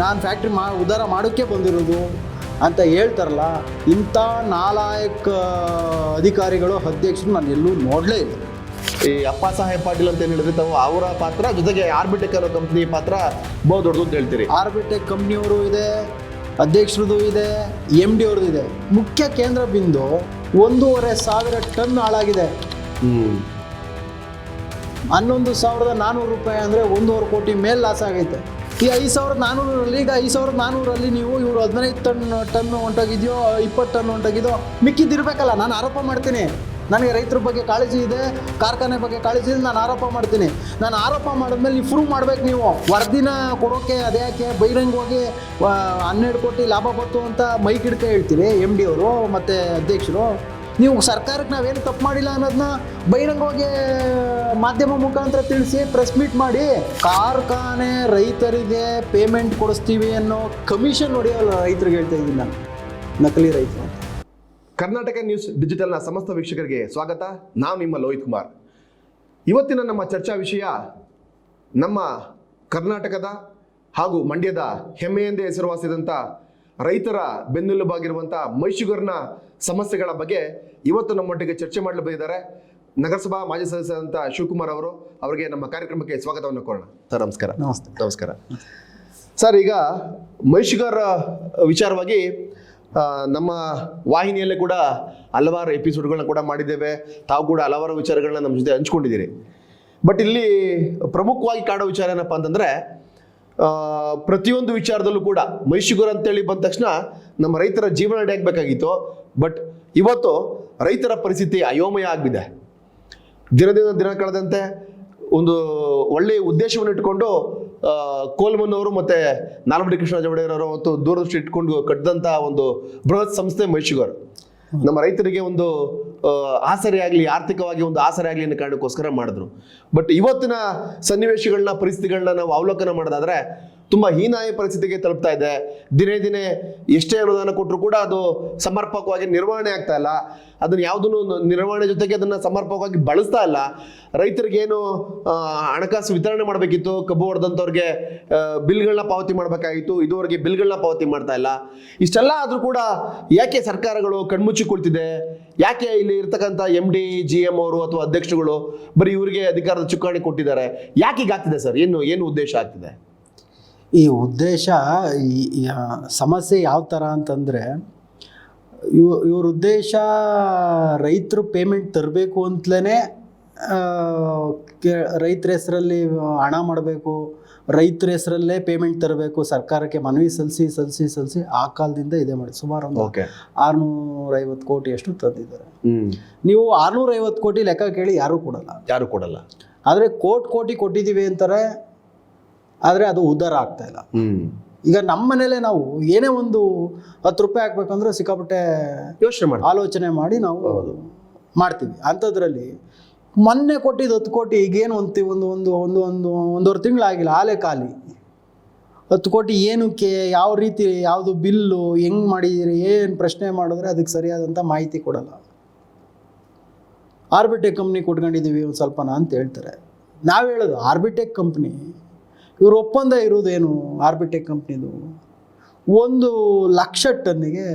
ನಾನು ಫ್ಯಾಕ್ಟ್ರಿ ಮಾ ಉದ್ಧಾರ ಮಾಡೋಕ್ಕೆ ಬಂದಿರೋದು ಅಂತ ಹೇಳ್ತಾರಲ್ಲ ಇಂಥ ನಾಲಾಯಕ ಅಧಿಕಾರಿಗಳು ಅಧ್ಯಕ್ಷರು ನಾನು ಎಲ್ಲೂ ನೋಡಲೇ ಇಲ್ಲ. ಈ ಅಪ್ಪ ಸಾಹೇಬ್ ಪಾಟೀಲ್ ಅಂತ ಏನು ಹೇಳಿದ್ರೆ ತಾವು ಅವರ ಪಾತ್ರ ಜೊತೆಗೆ ಆರ್ಬಿಟೆಕ್ ಅನ್ನೋ ಕಂಪ್ನಿ ಪಾತ್ರ ಬಹು ದೊಡ್ಡದು ಅಂತ ಹೇಳ್ತೀರಿ. ಆರ್ಬಿಟೆಕ್ ಕಂಪ್ನಿಯವರು ಇದೆ ಅಧ್ಯಕ್ಷರದು ಇದೆ ಎಂ ಡಿ ಅವ್ರದ್ದು ಇದೆ. ಮುಖ್ಯ ಕೇಂದ್ರ ಬಿಂದು ಒಂದೂವರೆ ಸಾವಿರ ಟನ್ ಹಾಳಾಗಿದೆ. ಹನ್ನೊಂದು ಸಾವಿರದ ನಾನ್ನೂರು ರೂಪಾಯಿ ಅಂದರೆ ಒಂದೂವರೆ ಕೋಟಿ ಮೇಲೆ ಲಾಸ್ ಆಗೈತೆ. ಈ ಐದು ಸಾವಿರದ ನಾನ್ನೂರಲ್ಲಿ ಈಗ ಐದು ಸಾವಿರದ ನಾನ್ನೂರಲ್ಲಿ ನೀವು ಇವರು ಹದಿನೈದು ಟನ್ ಟನ್ ಹೊಂಟೋಗಿದೆಯೋ ಇಪ್ಪತ್ತು ಟನ್ ಹೊಂಟೋಗಿದೆಯೋ ಮಿಕ್ಕಿದ್ದಿರಬೇಕಲ್ಲ, ನಾನು ಆರೋಪ ಮಾಡ್ತೀನಿ. ನನಗೆ ರೈತರ ಬಗ್ಗೆ ಕಾಳಜಿ ಇದೆ, ಕಾರ್ಖಾನೆ ಬಗ್ಗೆ ಕಾಳಜಿ ಇದೆ, ನಾನು ಆರೋಪ ಮಾಡ್ತೀನಿ. ನಾನು ಆರೋಪ ಮಾಡಿದ್ಮೇಲೆ ನೀವು ಪ್ರೂವ್ ಮಾಡ್ಬೇಕು ನೀವು. ವರದಿನ ಕೊಡೋಕೆ ಅದ್ಯಾಕೆ ಬಹಿರಂಗವಾಗಿ ಹನ್ನೆರಡು ಕೋಟಿ ಲಾಭ ಬಂತು ಅಂತ ಮೈಕ್ ಹಿಡ್ಕ ಹೇಳ್ತೀರಿ ಎಂ ಡಿ ಅವರು ಮತ್ತು ಅಧ್ಯಕ್ಷರು? ನೀವು ಸರ್ಕಾರಕ್ಕೆ ನಾವೇನು ತಪ್ಪು ಮಾಡಿಲ್ಲ ಅನ್ನೋದನ್ನ ಬಹಿರಂಗವಾಗಿ ಮಾಧ್ಯಮ ಮುಖಾಂತರ ತಿಳಿಸಿ ಪ್ರೆಸ್ ಮೀಟ್ ಮಾಡಿ ಕಾರ್ಖಾನೆ ರೈತರಿಗೆ ಪೇಮೆಂಟ್ ಕೊಡಿಸ್ತೀವಿ ಅನ್ನೋ ಕಮಿಷನ್ ಹೊಡೆಯೋಲ್ಲ ರೈತರಿಗೆ ಹೇಳ್ತಾ ಇದ್ದೀನಿ ನಾನು. ನಕಲಿ ರೈತ. ಕರ್ನಾಟಕ ನ್ಯೂಸ್ ಡಿಜಿಟಲ್ನ ಸಮಸ್ತ ವೀಕ್ಷಕರಿಗೆ ಸ್ವಾಗತ. ನಾನು ನಿಮ್ಮ ಲೋಹಿತ್ ಕುಮಾರ್. ಇವತ್ತಿನ ನಮ್ಮ ಚರ್ಚಾ ವಿಷಯ ನಮ್ಮ ಕರ್ನಾಟಕದ ಹಾಗೂ ಮಂಡ್ಯದ ಹೆಮ್ಮೆಯಿಂದ ಹೆಸರುವಾಸಿದಂಥ ರೈತರ ಬೆನ್ನೆಲುಬಾಗಿರುವಂಥ ಮೈಸೂರಿನ ಸಮಸ್ಯೆಗಳ ಬಗ್ಗೆ ಇವತ್ತು ನಮ್ಮೊಟ್ಟಿಗೆ ಚರ್ಚೆ ಮಾಡಲು ಬಂದಿದ್ದಾರೆ. ನಗರಸಭಾ ಮಾಜಿ ಸದಸ್ಯರಾದಂಥ ಶಿವಕುಮಾರ್ ಅವರು ಅವರಿಗೆ ನಮ್ಮ ಕಾರ್ಯಕ್ರಮಕ್ಕೆ ಸ್ವಾಗತವನ್ನು ಕೋರೋಣ. ಸರ್ ನಮಸ್ಕಾರ. ನಮಸ್ತೆ. ನಮಸ್ಕಾರ. ಸರ್ ಈಗ ಮೈಸೂಗರ್ ವಿಚಾರವಾಗಿ ನಮ್ಮ ವಾಹಿನಿಯಲ್ಲೇ ಕೂಡ ಹಲವಾರು ಎಪಿಸೋಡ್ಗಳನ್ನ ಕೂಡ ಮಾಡಿದ್ದೇವೆ. ತಾವು ಕೂಡ ಹಲವಾರು ವಿಚಾರಗಳನ್ನ ನಮ್ಮ ಜೊತೆ ಹಂಚ್ಕೊಂಡಿದ್ದೀರಿ. ಬಟ್ ಇಲ್ಲಿ ಪ್ರಮುಖವಾಗಿ ಕಾಡೋ ವಿಚಾರ ಏನಪ್ಪ ಅಂತಂದರೆ ಪ್ರತಿಯೊಂದು ವಿಚಾರದಲ್ಲೂ ಕೂಡ ಮೈಶುಗರ್ ಅಂತೇಳಿ ಬಂದ ತಕ್ಷಣ ನಮ್ಮ ರೈತರ ಜೀವನ ನಡೆಯಾಗಬೇಕಾಗಿತ್ತು ಬಟ್ ಇವತ್ತು ರೈತರ ಪರಿಸ್ಥಿತಿ ಅಯೋಮಯ ಆಗಿದೆ ದಿನದಿಂದ ದಿನ ಕಳೆದಂತೆ ಒಂದು ಒಳ್ಳೆಯ ಉದ್ದೇಶವನ್ನು ಇಟ್ಕೊಂಡು ಆ, ಕೋಲ್ಮನ್ ಅವರು ಮತ್ತೆ ನಾಲ್ವಡಿ ಕೃಷ್ಣರಾಜ ಒಡೆಯರ್ ಅವರು ಮತ್ತು ದೂರದೃಷ್ಟಿ ಇಟ್ಕೊಂಡು ಕಟ್ಟಿದಂಥ ಒಂದು ಬೃಹತ್ ಸಂಸ್ಥೆ ಮೈಶುಗರ್ ನಮ್ಮ ರೈತರಿಗೆ ಒಂದು ಆಸರೆ ಆಗಲಿ, ಆರ್ಥಿಕವಾಗಿ ಒಂದು ಆಸರೆ ಆಗಲಿ ಅನ್ನೋ ಕಾರಣಕ್ಕೋಸ್ಕರ ಮಾಡಿದ್ರು. ಬಟ್ ಇವತ್ತಿನ ಸನ್ನಿವೇಶಗಳನ್ನ, ಪರಿಸ್ಥಿತಿಗಳನ್ನ ನಾವು ಅವಲೋಕನ ಮಾಡೋದಾದ್ರೆ ತುಂಬಾ ಹೀನಾಯ ಪರಿಸ್ಥಿತಿಗೆ ತಲುಪ್ತಾ ಇದೆ. ದಿನೇ ದಿನೇ ಎಷ್ಟೇ ಅನುದಾನ ಕೊಟ್ಟರು ಕೂಡ ಅದು ಸಮರ್ಪಕವಾಗಿ ನಿರ್ವಹಣೆ ಆಗ್ತಾ ಇಲ್ಲ. ಅದನ್ನ ಯಾವುದನ್ನು ನಿರ್ವಹಣೆ ಜೊತೆಗೆ ಅದನ್ನ ಸಮರ್ಪಕವಾಗಿ ಬಳಸ್ತಾ ಇಲ್ಲ. ರೈತರಿಗೆ ಏನು ಹಣಕಾಸು ವಿತರಣೆ ಮಾಡಬೇಕಿತ್ತು. ಕಬ್ಬು ಹೊಡೆದಂಥವ್ರಿಗೆ ಬಿಲ್ಗಳನ್ನ ಪಾವತಿ ಮಾಡಬೇಕಾಗಿತ್ತು. ಇದುವರೆಗೆ ಬಿಲ್ಗಳನ್ನ ಪಾವತಿ ಮಾಡ್ತಾ ಇಲ್ಲ. ಇಷ್ಟೆಲ್ಲ ಆದರೂ ಕೂಡ ಯಾಕೆ ಸರ್ಕಾರಗಳು ಕಣ್ಮುಚ್ಚಿ ಕುಳಿತಿದೆ? ಯಾಕೆ ಇಲ್ಲಿ ಇರ್ತಕ್ಕಂಥ ಎಂ ಡಿ ಜಿ ಎಂ ಅವರು ಅಥವಾ ಅಧ್ಯಕ್ಷಗಳು ಬರೀ ಇವರಿಗೆ ಅಧಿಕಾರದ ಚುಕ್ಕಾಣಿ ಕೊಟ್ಟಿದ್ದಾರೆ? ಯಾಕೆ ಹೀಗಾಗ್ತಿದೆ ಸರ್? ಏನು ಏನು ಉದ್ದೇಶ ಆಗ್ತಿದೆ? ಈ ಉದ್ದೇಶ ಈ ಸಮಸ್ಯೆ ಯಾವ ಥರ ಅಂತಂದರೆ ಇವ ಇವ್ರ ಉದ್ದೇಶ ರೈತರು ಪೇಮೆಂಟ್ ತರಬೇಕು ಅಂತಲೇ ರೈತರ ಹೆಸರಲ್ಲಿ ಹಣ ಮಾಡಬೇಕು ರೈತರ ಹೆಸರಲ್ಲೇ ಪೇಮೆಂಟ್ ತರಬೇಕು ಸರ್ಕಾರಕ್ಕೆ ಮನವಿ ಸಲ್ಲಿಸಿ ಸಲ್ಲಿಸಿ ಸಲ್ಲಿಸಿ ಆ ಕಾಲದಿಂದ ಇದೆ ಮಾಡಿ ಸುಮಾರು ಒಂದು ಆರುನೂರೈವತ್ತು ಕೋಟಿ ಅಷ್ಟು ತಂದಿದ್ದಾರೆ. ನೀವು ಆರುನೂರೈವತ್ತು ಕೋಟಿ ಲೆಕ್ಕ ಕೇಳಿ ಯಾರೂ ಕೊಡಲ್ಲ. ಯಾರು ಕೊಡಲ್ಲ. ಆದರೆ ಕೋಟಿ ಕೋಟಿ ಕೊಟ್ಟಿದ್ದೀವಿ ಅಂತಾರೆ ಆದರೆ ಅದು ಉದ್ಧಾರ ಆಗ್ತಾ ಇಲ್ಲ. ಈಗ ನಮ್ಮ ಮನೇಲೆ ನಾವು ಏನೇ ಒಂದು ಹತ್ತು ರೂಪಾಯಿ ಹಾಕ್ಬೇಕಂದ್ರೆ ಸಿಕ್ಕಾಪಟ್ಟೆ ಯೋಚನೆ ಮಾಡಿ ಆಲೋಚನೆ ಮಾಡಿ ನಾವು ಮಾಡ್ತೀವಿ. ಅಂಥದ್ರಲ್ಲಿ ಮೊನ್ನೆ ಕೊಟ್ಟಿದ್ದು ಹತ್ತು ಕೋಟಿ ಈಗೇನು ಒಂದು ಒಂದು ಒಂದು ಒಂದು ಒಂದು ಒಂದೂವರೆ ತಿಂಗಳಾಗಿಲ್ಲ ಆಲೆ ಖಾಲಿ. ಹತ್ತು ಕೋಟಿ ಏನಕ್ಕೆ ಯಾವ ರೀತಿ ಯಾವುದು ಬಿಲ್ಲು ಹೆಂಗೆ ಮಾಡಿದ್ದೀರಿ ಏನು ಪ್ರಶ್ನೆ ಮಾಡಿದ್ರೆ ಅದಕ್ಕೆ ಸರಿಯಾದಂಥ ಮಾಹಿತಿ ಕೊಡಲ್ಲ. ಆರ್ಬಿಟೆಕ್ ಕಂಪ್ನಿ ಕೊಟ್ಕೊಂಡಿದ್ದೀವಿ ಒಂದು ಸ್ವಲ್ಪನ ಅಂತ ಹೇಳ್ತಾರೆ. ನಾವು ಹೇಳೋದು ಆರ್ಬಿಟೆಕ್ ಕಂಪ್ನಿ ಇವ್ರ ಒಪ್ಪಂದ ಇರೋದೇನು ಆರ್ಬಿಟೆಕ್ ಕಂಪ್ನಿದು? ಒಂದು ಲಕ್ಷ ಟನ್ನಿಗೆ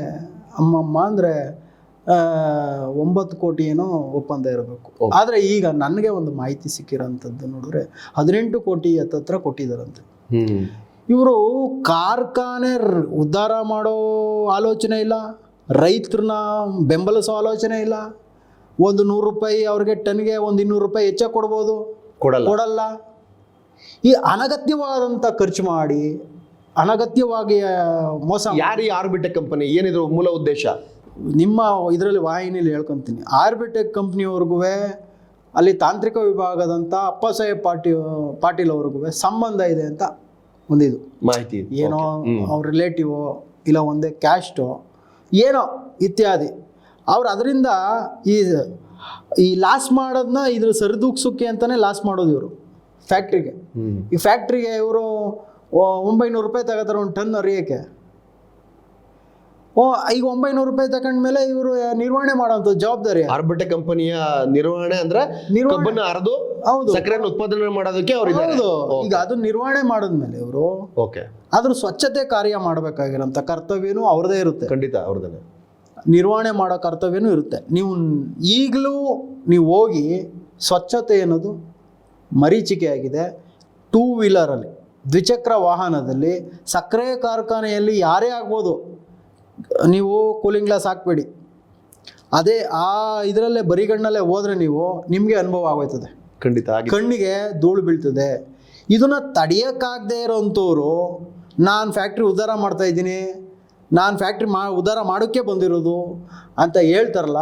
ಅಮ್ಮಮ್ಮ ಅಂದರೆ ಒಂಬತ್ತು ಕೋಟಿ ಏನೋ ಒಪ್ಪಂದ ಇರಬೇಕು. ಆದರೆ ಈಗ ನನಗೆ ಒಂದು ಮಾಹಿತಿ ಸಿಕ್ಕಿರೋಂಥದ್ದು ನೋಡಿದ್ರೆ ಹದಿನೆಂಟು ಕೋಟಿ ಹತ್ತತ್ರ ಕೊಟ್ಟಿದ್ದಾರಂತೆ ಇವರು ಕಾರ್ಖಾನೆ ಉದ್ಧಾರ ಮಾಡೋ ಆಲೋಚನೆ ಇಲ್ಲ ರೈತರನ್ನ ಬೆಂಬಲಿಸೋ ಆಲೋಚನೆ ಇಲ್ಲ. ಒಂದು ನೂರು ರೂಪಾಯಿ ಅವ್ರಿಗೆ ಟನ್ಗೆ ಒಂದು ಇನ್ನೂರು ರೂಪಾಯಿ ಹೆಚ್ಚಾಗಿ ಕೊಡ್ಬೋದು. ಕೊಡಲ್ಲ. ಕೊಡಲ್ಲ. ಈ ಅನಗತ್ಯವಾದಂಥ ಖರ್ಚು ಮಾಡಿ ಅನಗತ್ಯವಾಗಿ ಮೋಸ ಯಾರಿ ಈ ಆರ್ಬಿಟೆಕ್ ಕಂಪನಿ? ಏನಿದ್ರು ಮೂಲ ಉದ್ದೇಶ? ನಿಮ್ಮ ಇದರಲ್ಲಿ ವಾಹಿನಿಯಲ್ಲಿ ಹೇಳ್ಕೊತೀನಿ. ಆರ್ಬಿಟೆಕ್ ಕಂಪ್ನಿಯವ್ರಿಗೂ ಅಲ್ಲಿ ತಾಂತ್ರಿಕ ವಿಭಾಗದಂಥ ಅಪ್ಪಸಾಹೇಬ್ ಪಾಟೀ ಪಾಟೀಲ್ ಅವ್ರಿಗೂ ಸಂಬಂಧ ಇದೆ ಅಂತ ಒಂದಿದು. ಮಾಹಿತಿ. ಏನೋ ಅವ್ರ ರಿಲೇಟಿವೋ ಇಲ್ಲ ಒಂದೇ ಕ್ಯಾಸ್ಟೋ ಏನೋ ಇತ್ಯಾದಿ. ಅವ್ರು ಅದರಿಂದ ಈ ಈ ಲಾಸ್ ಮಾಡೋದನ್ನ ಇದ್ರ ಸರಿದೂಗ್ಸೋಕ್ಕೆ ಅಂತಲೇ ಲಾಸ್ ಮಾಡೋದು ಇವರು. ಫ್ಯಾಕ್ಟ್ರಿಗೆ ಈ ಫ್ಯಾಕ್ಟ್ರಿಗೆ ಇವರು ಒಂಬೈನೂರು ರೂಪಾಯಿ ತಗೋತಾರೆ ಒಂದು ಟನ್ ಅರಿಯೋಕ್ಕೆ. ಓ ಈಗ ಒಂಬೈನೂರು ರೂಪಾಯಿ ತಗೊಂಡ್ಮೇಲೆ ಇವರು ನಿರ್ವಹಣೆ ಮಾಡುವಂತ ಜವಾಬ್ದಾರಿ. ಆರ್ಬಿಟೆ ಕಂಪನಿಯ ನಿರ್ವಹಣೆ ಅಂದ್ರೆ ನಿರ್ವಹಣೆ- ಕಬ್ಬನ್ನ ಅರದು ಹೌದು. ಸಕ್ಕರೆ ಉತ್ಪಾದನೆ ಮಾಡೋದಕ್ಕೆ ಅವ್ರು ಹೌದು. ಈಗ ಅದು ನಿರ್ವಹಣೆ ಮಾಡಿದ್ಮೇಲೆ ಇವರು ಓಕೆ ಅದ್ರ ಸ್ವಚ್ಛತೆ ಕಾರ್ಯ ಮಾಡಬೇಕಾಗಿರೋಂಥ ಕರ್ತವ್ಯನೂ ಅವ್ರದೇ ಇರುತ್ತೆ. ಖಂಡಿತ ಅವ್ರದೇ ನಿರ್ವಹಣೆ ಮಾಡೋ ಕರ್ತವ್ಯನೂ ಇರುತ್ತೆ. ನೀವು ಈಗಲೂ ನೀವು ಹೋಗಿ ಸ್ವಚ್ಛತೆ ಅನ್ನೋದು ಮರೀಚಿಕೆಯಾಗಿದೆ. ಟೂ ವೀಲರಲ್ಲಿ ದ್ವಿಚಕ್ರ ವಾಹನದಲ್ಲಿ ಸಕ್ಕರೆ ಕಾರ್ಖಾನೆಯಲ್ಲಿ ಯಾರೇ ಆಗ್ಬೋದು ನೀವು ಕೂಲಿಂಗ್ ಗ್ಲಾಸ್ ಹಾಕ್ಬೇಡಿ. ಅದೇ ಆ ಇದರಲ್ಲೇ ಬರಿಗಣ್ಣಲ್ಲೇ ಹೋದರೆ ನೀವು ನಿಮಗೆ ಅನುಭವ ಆಗೋಯ್ತದೆ. ಖಂಡಿತ ಕಣ್ಣಿಗೆ ಧೂಳು ಬೀಳ್ತದೆ. ಇದನ್ನು ತಡೆಯೋಕ್ಕಾಗದೇ ಇರೋಂಥವ್ರು ನಾನು ಫ್ಯಾಕ್ಟ್ರಿ ಉದ್ಧಾರ ಮಾಡ್ತಾ ಇದ್ದೀನಿ ನಾನು ಫ್ಯಾಕ್ಟ್ರಿ ಮಾ ಉದ್ಧಾರ ಮಾಡೋಕ್ಕೆ ಬಂದಿರೋದು ಅಂತ ಹೇಳ್ತಾರಲ್ಲ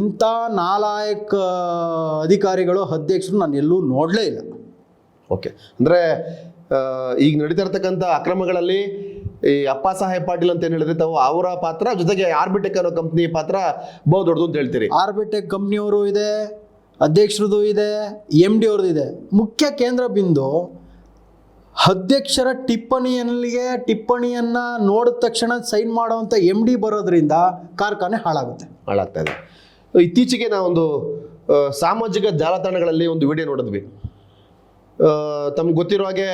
ಇಂಥ ನಾಲಾಯಕ ಅಧಿಕಾರಿಗಳು ಅಧ್ಯಕ್ಷರು ನಾನು ಎಲ್ಲೂ ನೋಡಲೇ ಇಲ್ಲ. ಓಕೆ ಅಂದರೆ ಈಗ ನಡೀತಾ ಇರ್ತಕ್ಕಂಥ ಅಕ್ರಮಗಳಲ್ಲಿ ಈ ಅಪ್ಪ ಸಾಹೇಬ್ ಪಾಟೀಲ್ ಅಂತ ಏನು ಹೇಳಿದ್ರೆ ತಾವು ಅವರ ಪಾತ್ರ ಜೊತೆಗೆ ಆರ್ಬಿಟೆಕ್ ಅನ್ನೋ ಕಂಪ್ನಿ ಪಾತ್ರ ಬಹು ದೊಡ್ಡದು ಅಂತ ಹೇಳ್ತೀರಿ. ಆರ್ಬಿಟೆಕ್ ಕಂಪ್ನಿಯವರು ಇದೆ ಅಧ್ಯಕ್ಷರದ್ದು ಇದೆ ಎಂ ಡಿ ಅವ್ರದ್ದು ಇದೆ. ಮುಖ್ಯ ಕೇಂದ್ರ ಬಿಂದು ಅಧ್ಯಕ್ಷರ ಟಿಪ್ಪಣಿಯಲ್ಲಿಗೆ ಟಿಪ್ಪಣಿಯನ್ನು ನೋಡಿದ ತಕ್ಷಣ ಸೈನ್ ಮಾಡುವಂಥ ಎಂ ಡಿ ಬರೋದ್ರಿಂದ ಕಾರ್ಖಾನೆ ಹಾಳಾಗುತ್ತೆ. ಹಾಳಾಗ್ತಾ ಇದೆ ಇತ್ತೀಚೆಗೆ ನಾವೊಂದು ಸಾಮಾಜಿಕ ಜಾಲತಾಣಗಳಲ್ಲಿ ಒಂದು ವಿಡಿಯೋ ನೋಡಿದ್ವಿ. ತಮ್ಗೆ ಗೊತ್ತಿರೋ ಹಾಗೆ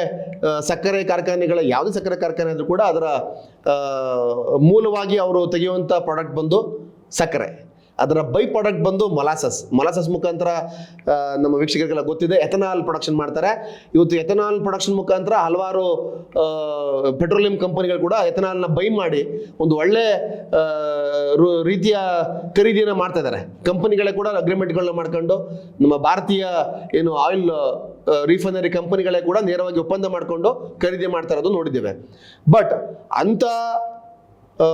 ಸಕ್ಕರೆ ಕಾರ್ಖಾನೆಗಳ, ಯಾವುದೇ ಸಕ್ಕರೆ ಕಾರ್ಖಾನೆ ಆದರೂ ಕೂಡ ಅದರ ಮೂಲವಾಗಿ ಅವರು ತೆಗೆಯುವಂಥ ಪ್ರಾಡಕ್ಟ್ ಬಂದು ಸಕ್ಕರೆ. ಅದರ ಬೈ ಪ್ರಾಡಕ್ಟ್ ಬಂದು ಮೊಲಾಸಸ್ ಮೊಲಾಸಸ್ ಮುಖಾಂತರ ನಮ್ಮ ವೀಕ್ಷಕರಿಗೆಲ್ಲ ಗೊತ್ತಿದೆ ಎಥನಾಲ್ ಪ್ರೊಡಕ್ಷನ್ ಮಾಡ್ತಾರೆ. ಇವತ್ತು ಎಥನಾಲ್ ಪ್ರೊಡಕ್ಷನ್ ಮುಖಾಂತರ ಹಲವಾರು ಪೆಟ್ರೋಲಿಯಂ ಕಂಪನಿಗಳು ಕೂಡ ಎಥನಾಲ್ನ ಬೈ ಮಾಡಿ ಒಂದು ಒಳ್ಳೆ ರೀತಿಯ ಖರೀದಿಯನ್ನು ಮಾಡ್ತಾ ಇದ್ದಾರೆ. ಕಂಪನಿಗಳೇ ಕೂಡ ಅಗ್ರಿಮೆಂಟ್ಗಳನ್ನ ಮಾಡ್ಕೊಂಡು, ನಮ್ಮ ಭಾರತೀಯ ಏನು ಆಯಿಲ್ ರಿಫೈನರಿ ಕಂಪನಿಗಳೇ ಕೂಡ ನೇರವಾಗಿ ಒಪ್ಪಂದ ಮಾಡಿಕೊಂಡು ಖರೀದಿ ಮಾಡ್ತಾ ಇರೋದು ನೋಡಿದ್ದೇವೆ. ಬಟ್ ಅಂತ ಆ,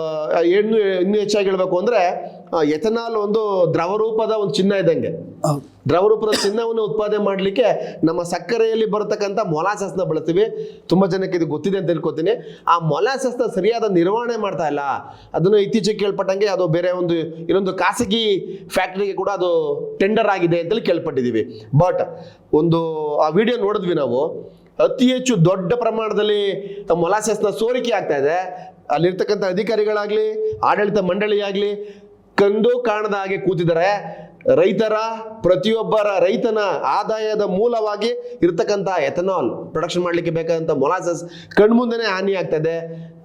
ಇನ್ನು ಹೆಚ್ಚಾಗಿ ಹೇಳಬೇಕು ಅಂದ್ರೆ ಎಥನಾಲ್ ಒಂದು ದ್ರವ ರೂಪದ ಒಂದು ಚಿನ್ನ ಇದ್ದಂಗೆ. ದ್ರವರೂಪದ ದ್ರವ ರೂಪದ ಚಿನ್ನವನ್ನು ಉತ್ಪಾದನೆ ಮಾಡಲಿಕ್ಕೆ ನಮ್ಮ ಸಕ್ಕರೆಯಲ್ಲಿ ಬರತಕ್ಕಂಥ ಮೊಲಾಸಸ್ನ ಬಳಸ್ತೀವಿ. ತುಂಬ ಜನಕ್ಕೆ ಇದು ಗೊತ್ತಿದೆ ಅಂತ ಹೇಳ್ಕೊತೀನಿ ಆ ಮೊಲಾಸಸ್ನ ಸರಿಯಾದ ನಿರ್ವಹಣೆ ಮಾಡ್ತಾ ಇಲ್ಲ. ಅದನ್ನು ಇತ್ತೀಚೆಗೆ ಕೇಳ್ಪಟ್ಟಂಗೆ ಅದು ಬೇರೆ ಒಂದು ಇನ್ನೊಂದು ಖಾಸಗಿ ಫ್ಯಾಕ್ಟರಿಗೆ ಕೂಡ ಅದು ಟೆಂಡರ್ ಆಗಿದೆ ಅಂತೇಳಿ ಕೇಳ್ಪಟ್ಟಿದ್ದೀವಿ. ಬಟ್ ಒಂದು ಆ ವಿಡಿಯೋ ನೋಡಿದ್ವಿ ನಾವು. ಅತಿ ಹೆಚ್ಚು ದೊಡ್ಡ ಪ್ರಮಾಣದಲ್ಲಿ ಮೊಲಾಸಸ್ನ ಸೋರಿಕೆ ಆಗ್ತಾ ಇದೆ. ಅಲ್ಲಿರ್ತಕ್ಕಂಥ ಅಧಿಕಾರಿಗಳಾಗ್ಲಿ, ಆಡಳಿತ ಮಂಡಳಿ ಆಗ್ಲಿ ಕಂಡು ಕಾಣದ ಹಾಗೆ ಕೂತಿದ್ದಾರೆ. ರೈತರ, ಪ್ರತಿಯೊಬ್ಬರ ರೈತನ ಆದಾಯದ ಮೂಲವಾಗಿ ಇರ್ತಕ್ಕಂಥ ಎಥನಾಲ್ ಪ್ರೊಡಕ್ಷನ್ ಮಾಡ್ಲಿಕ್ಕೆ ಬೇಕಾದಂಥ ಮೊಲಾಸಸ್ ಕಣ್ಮುಂದೆ ಹಾನಿ ಆಗ್ತಾ ಇದೆ.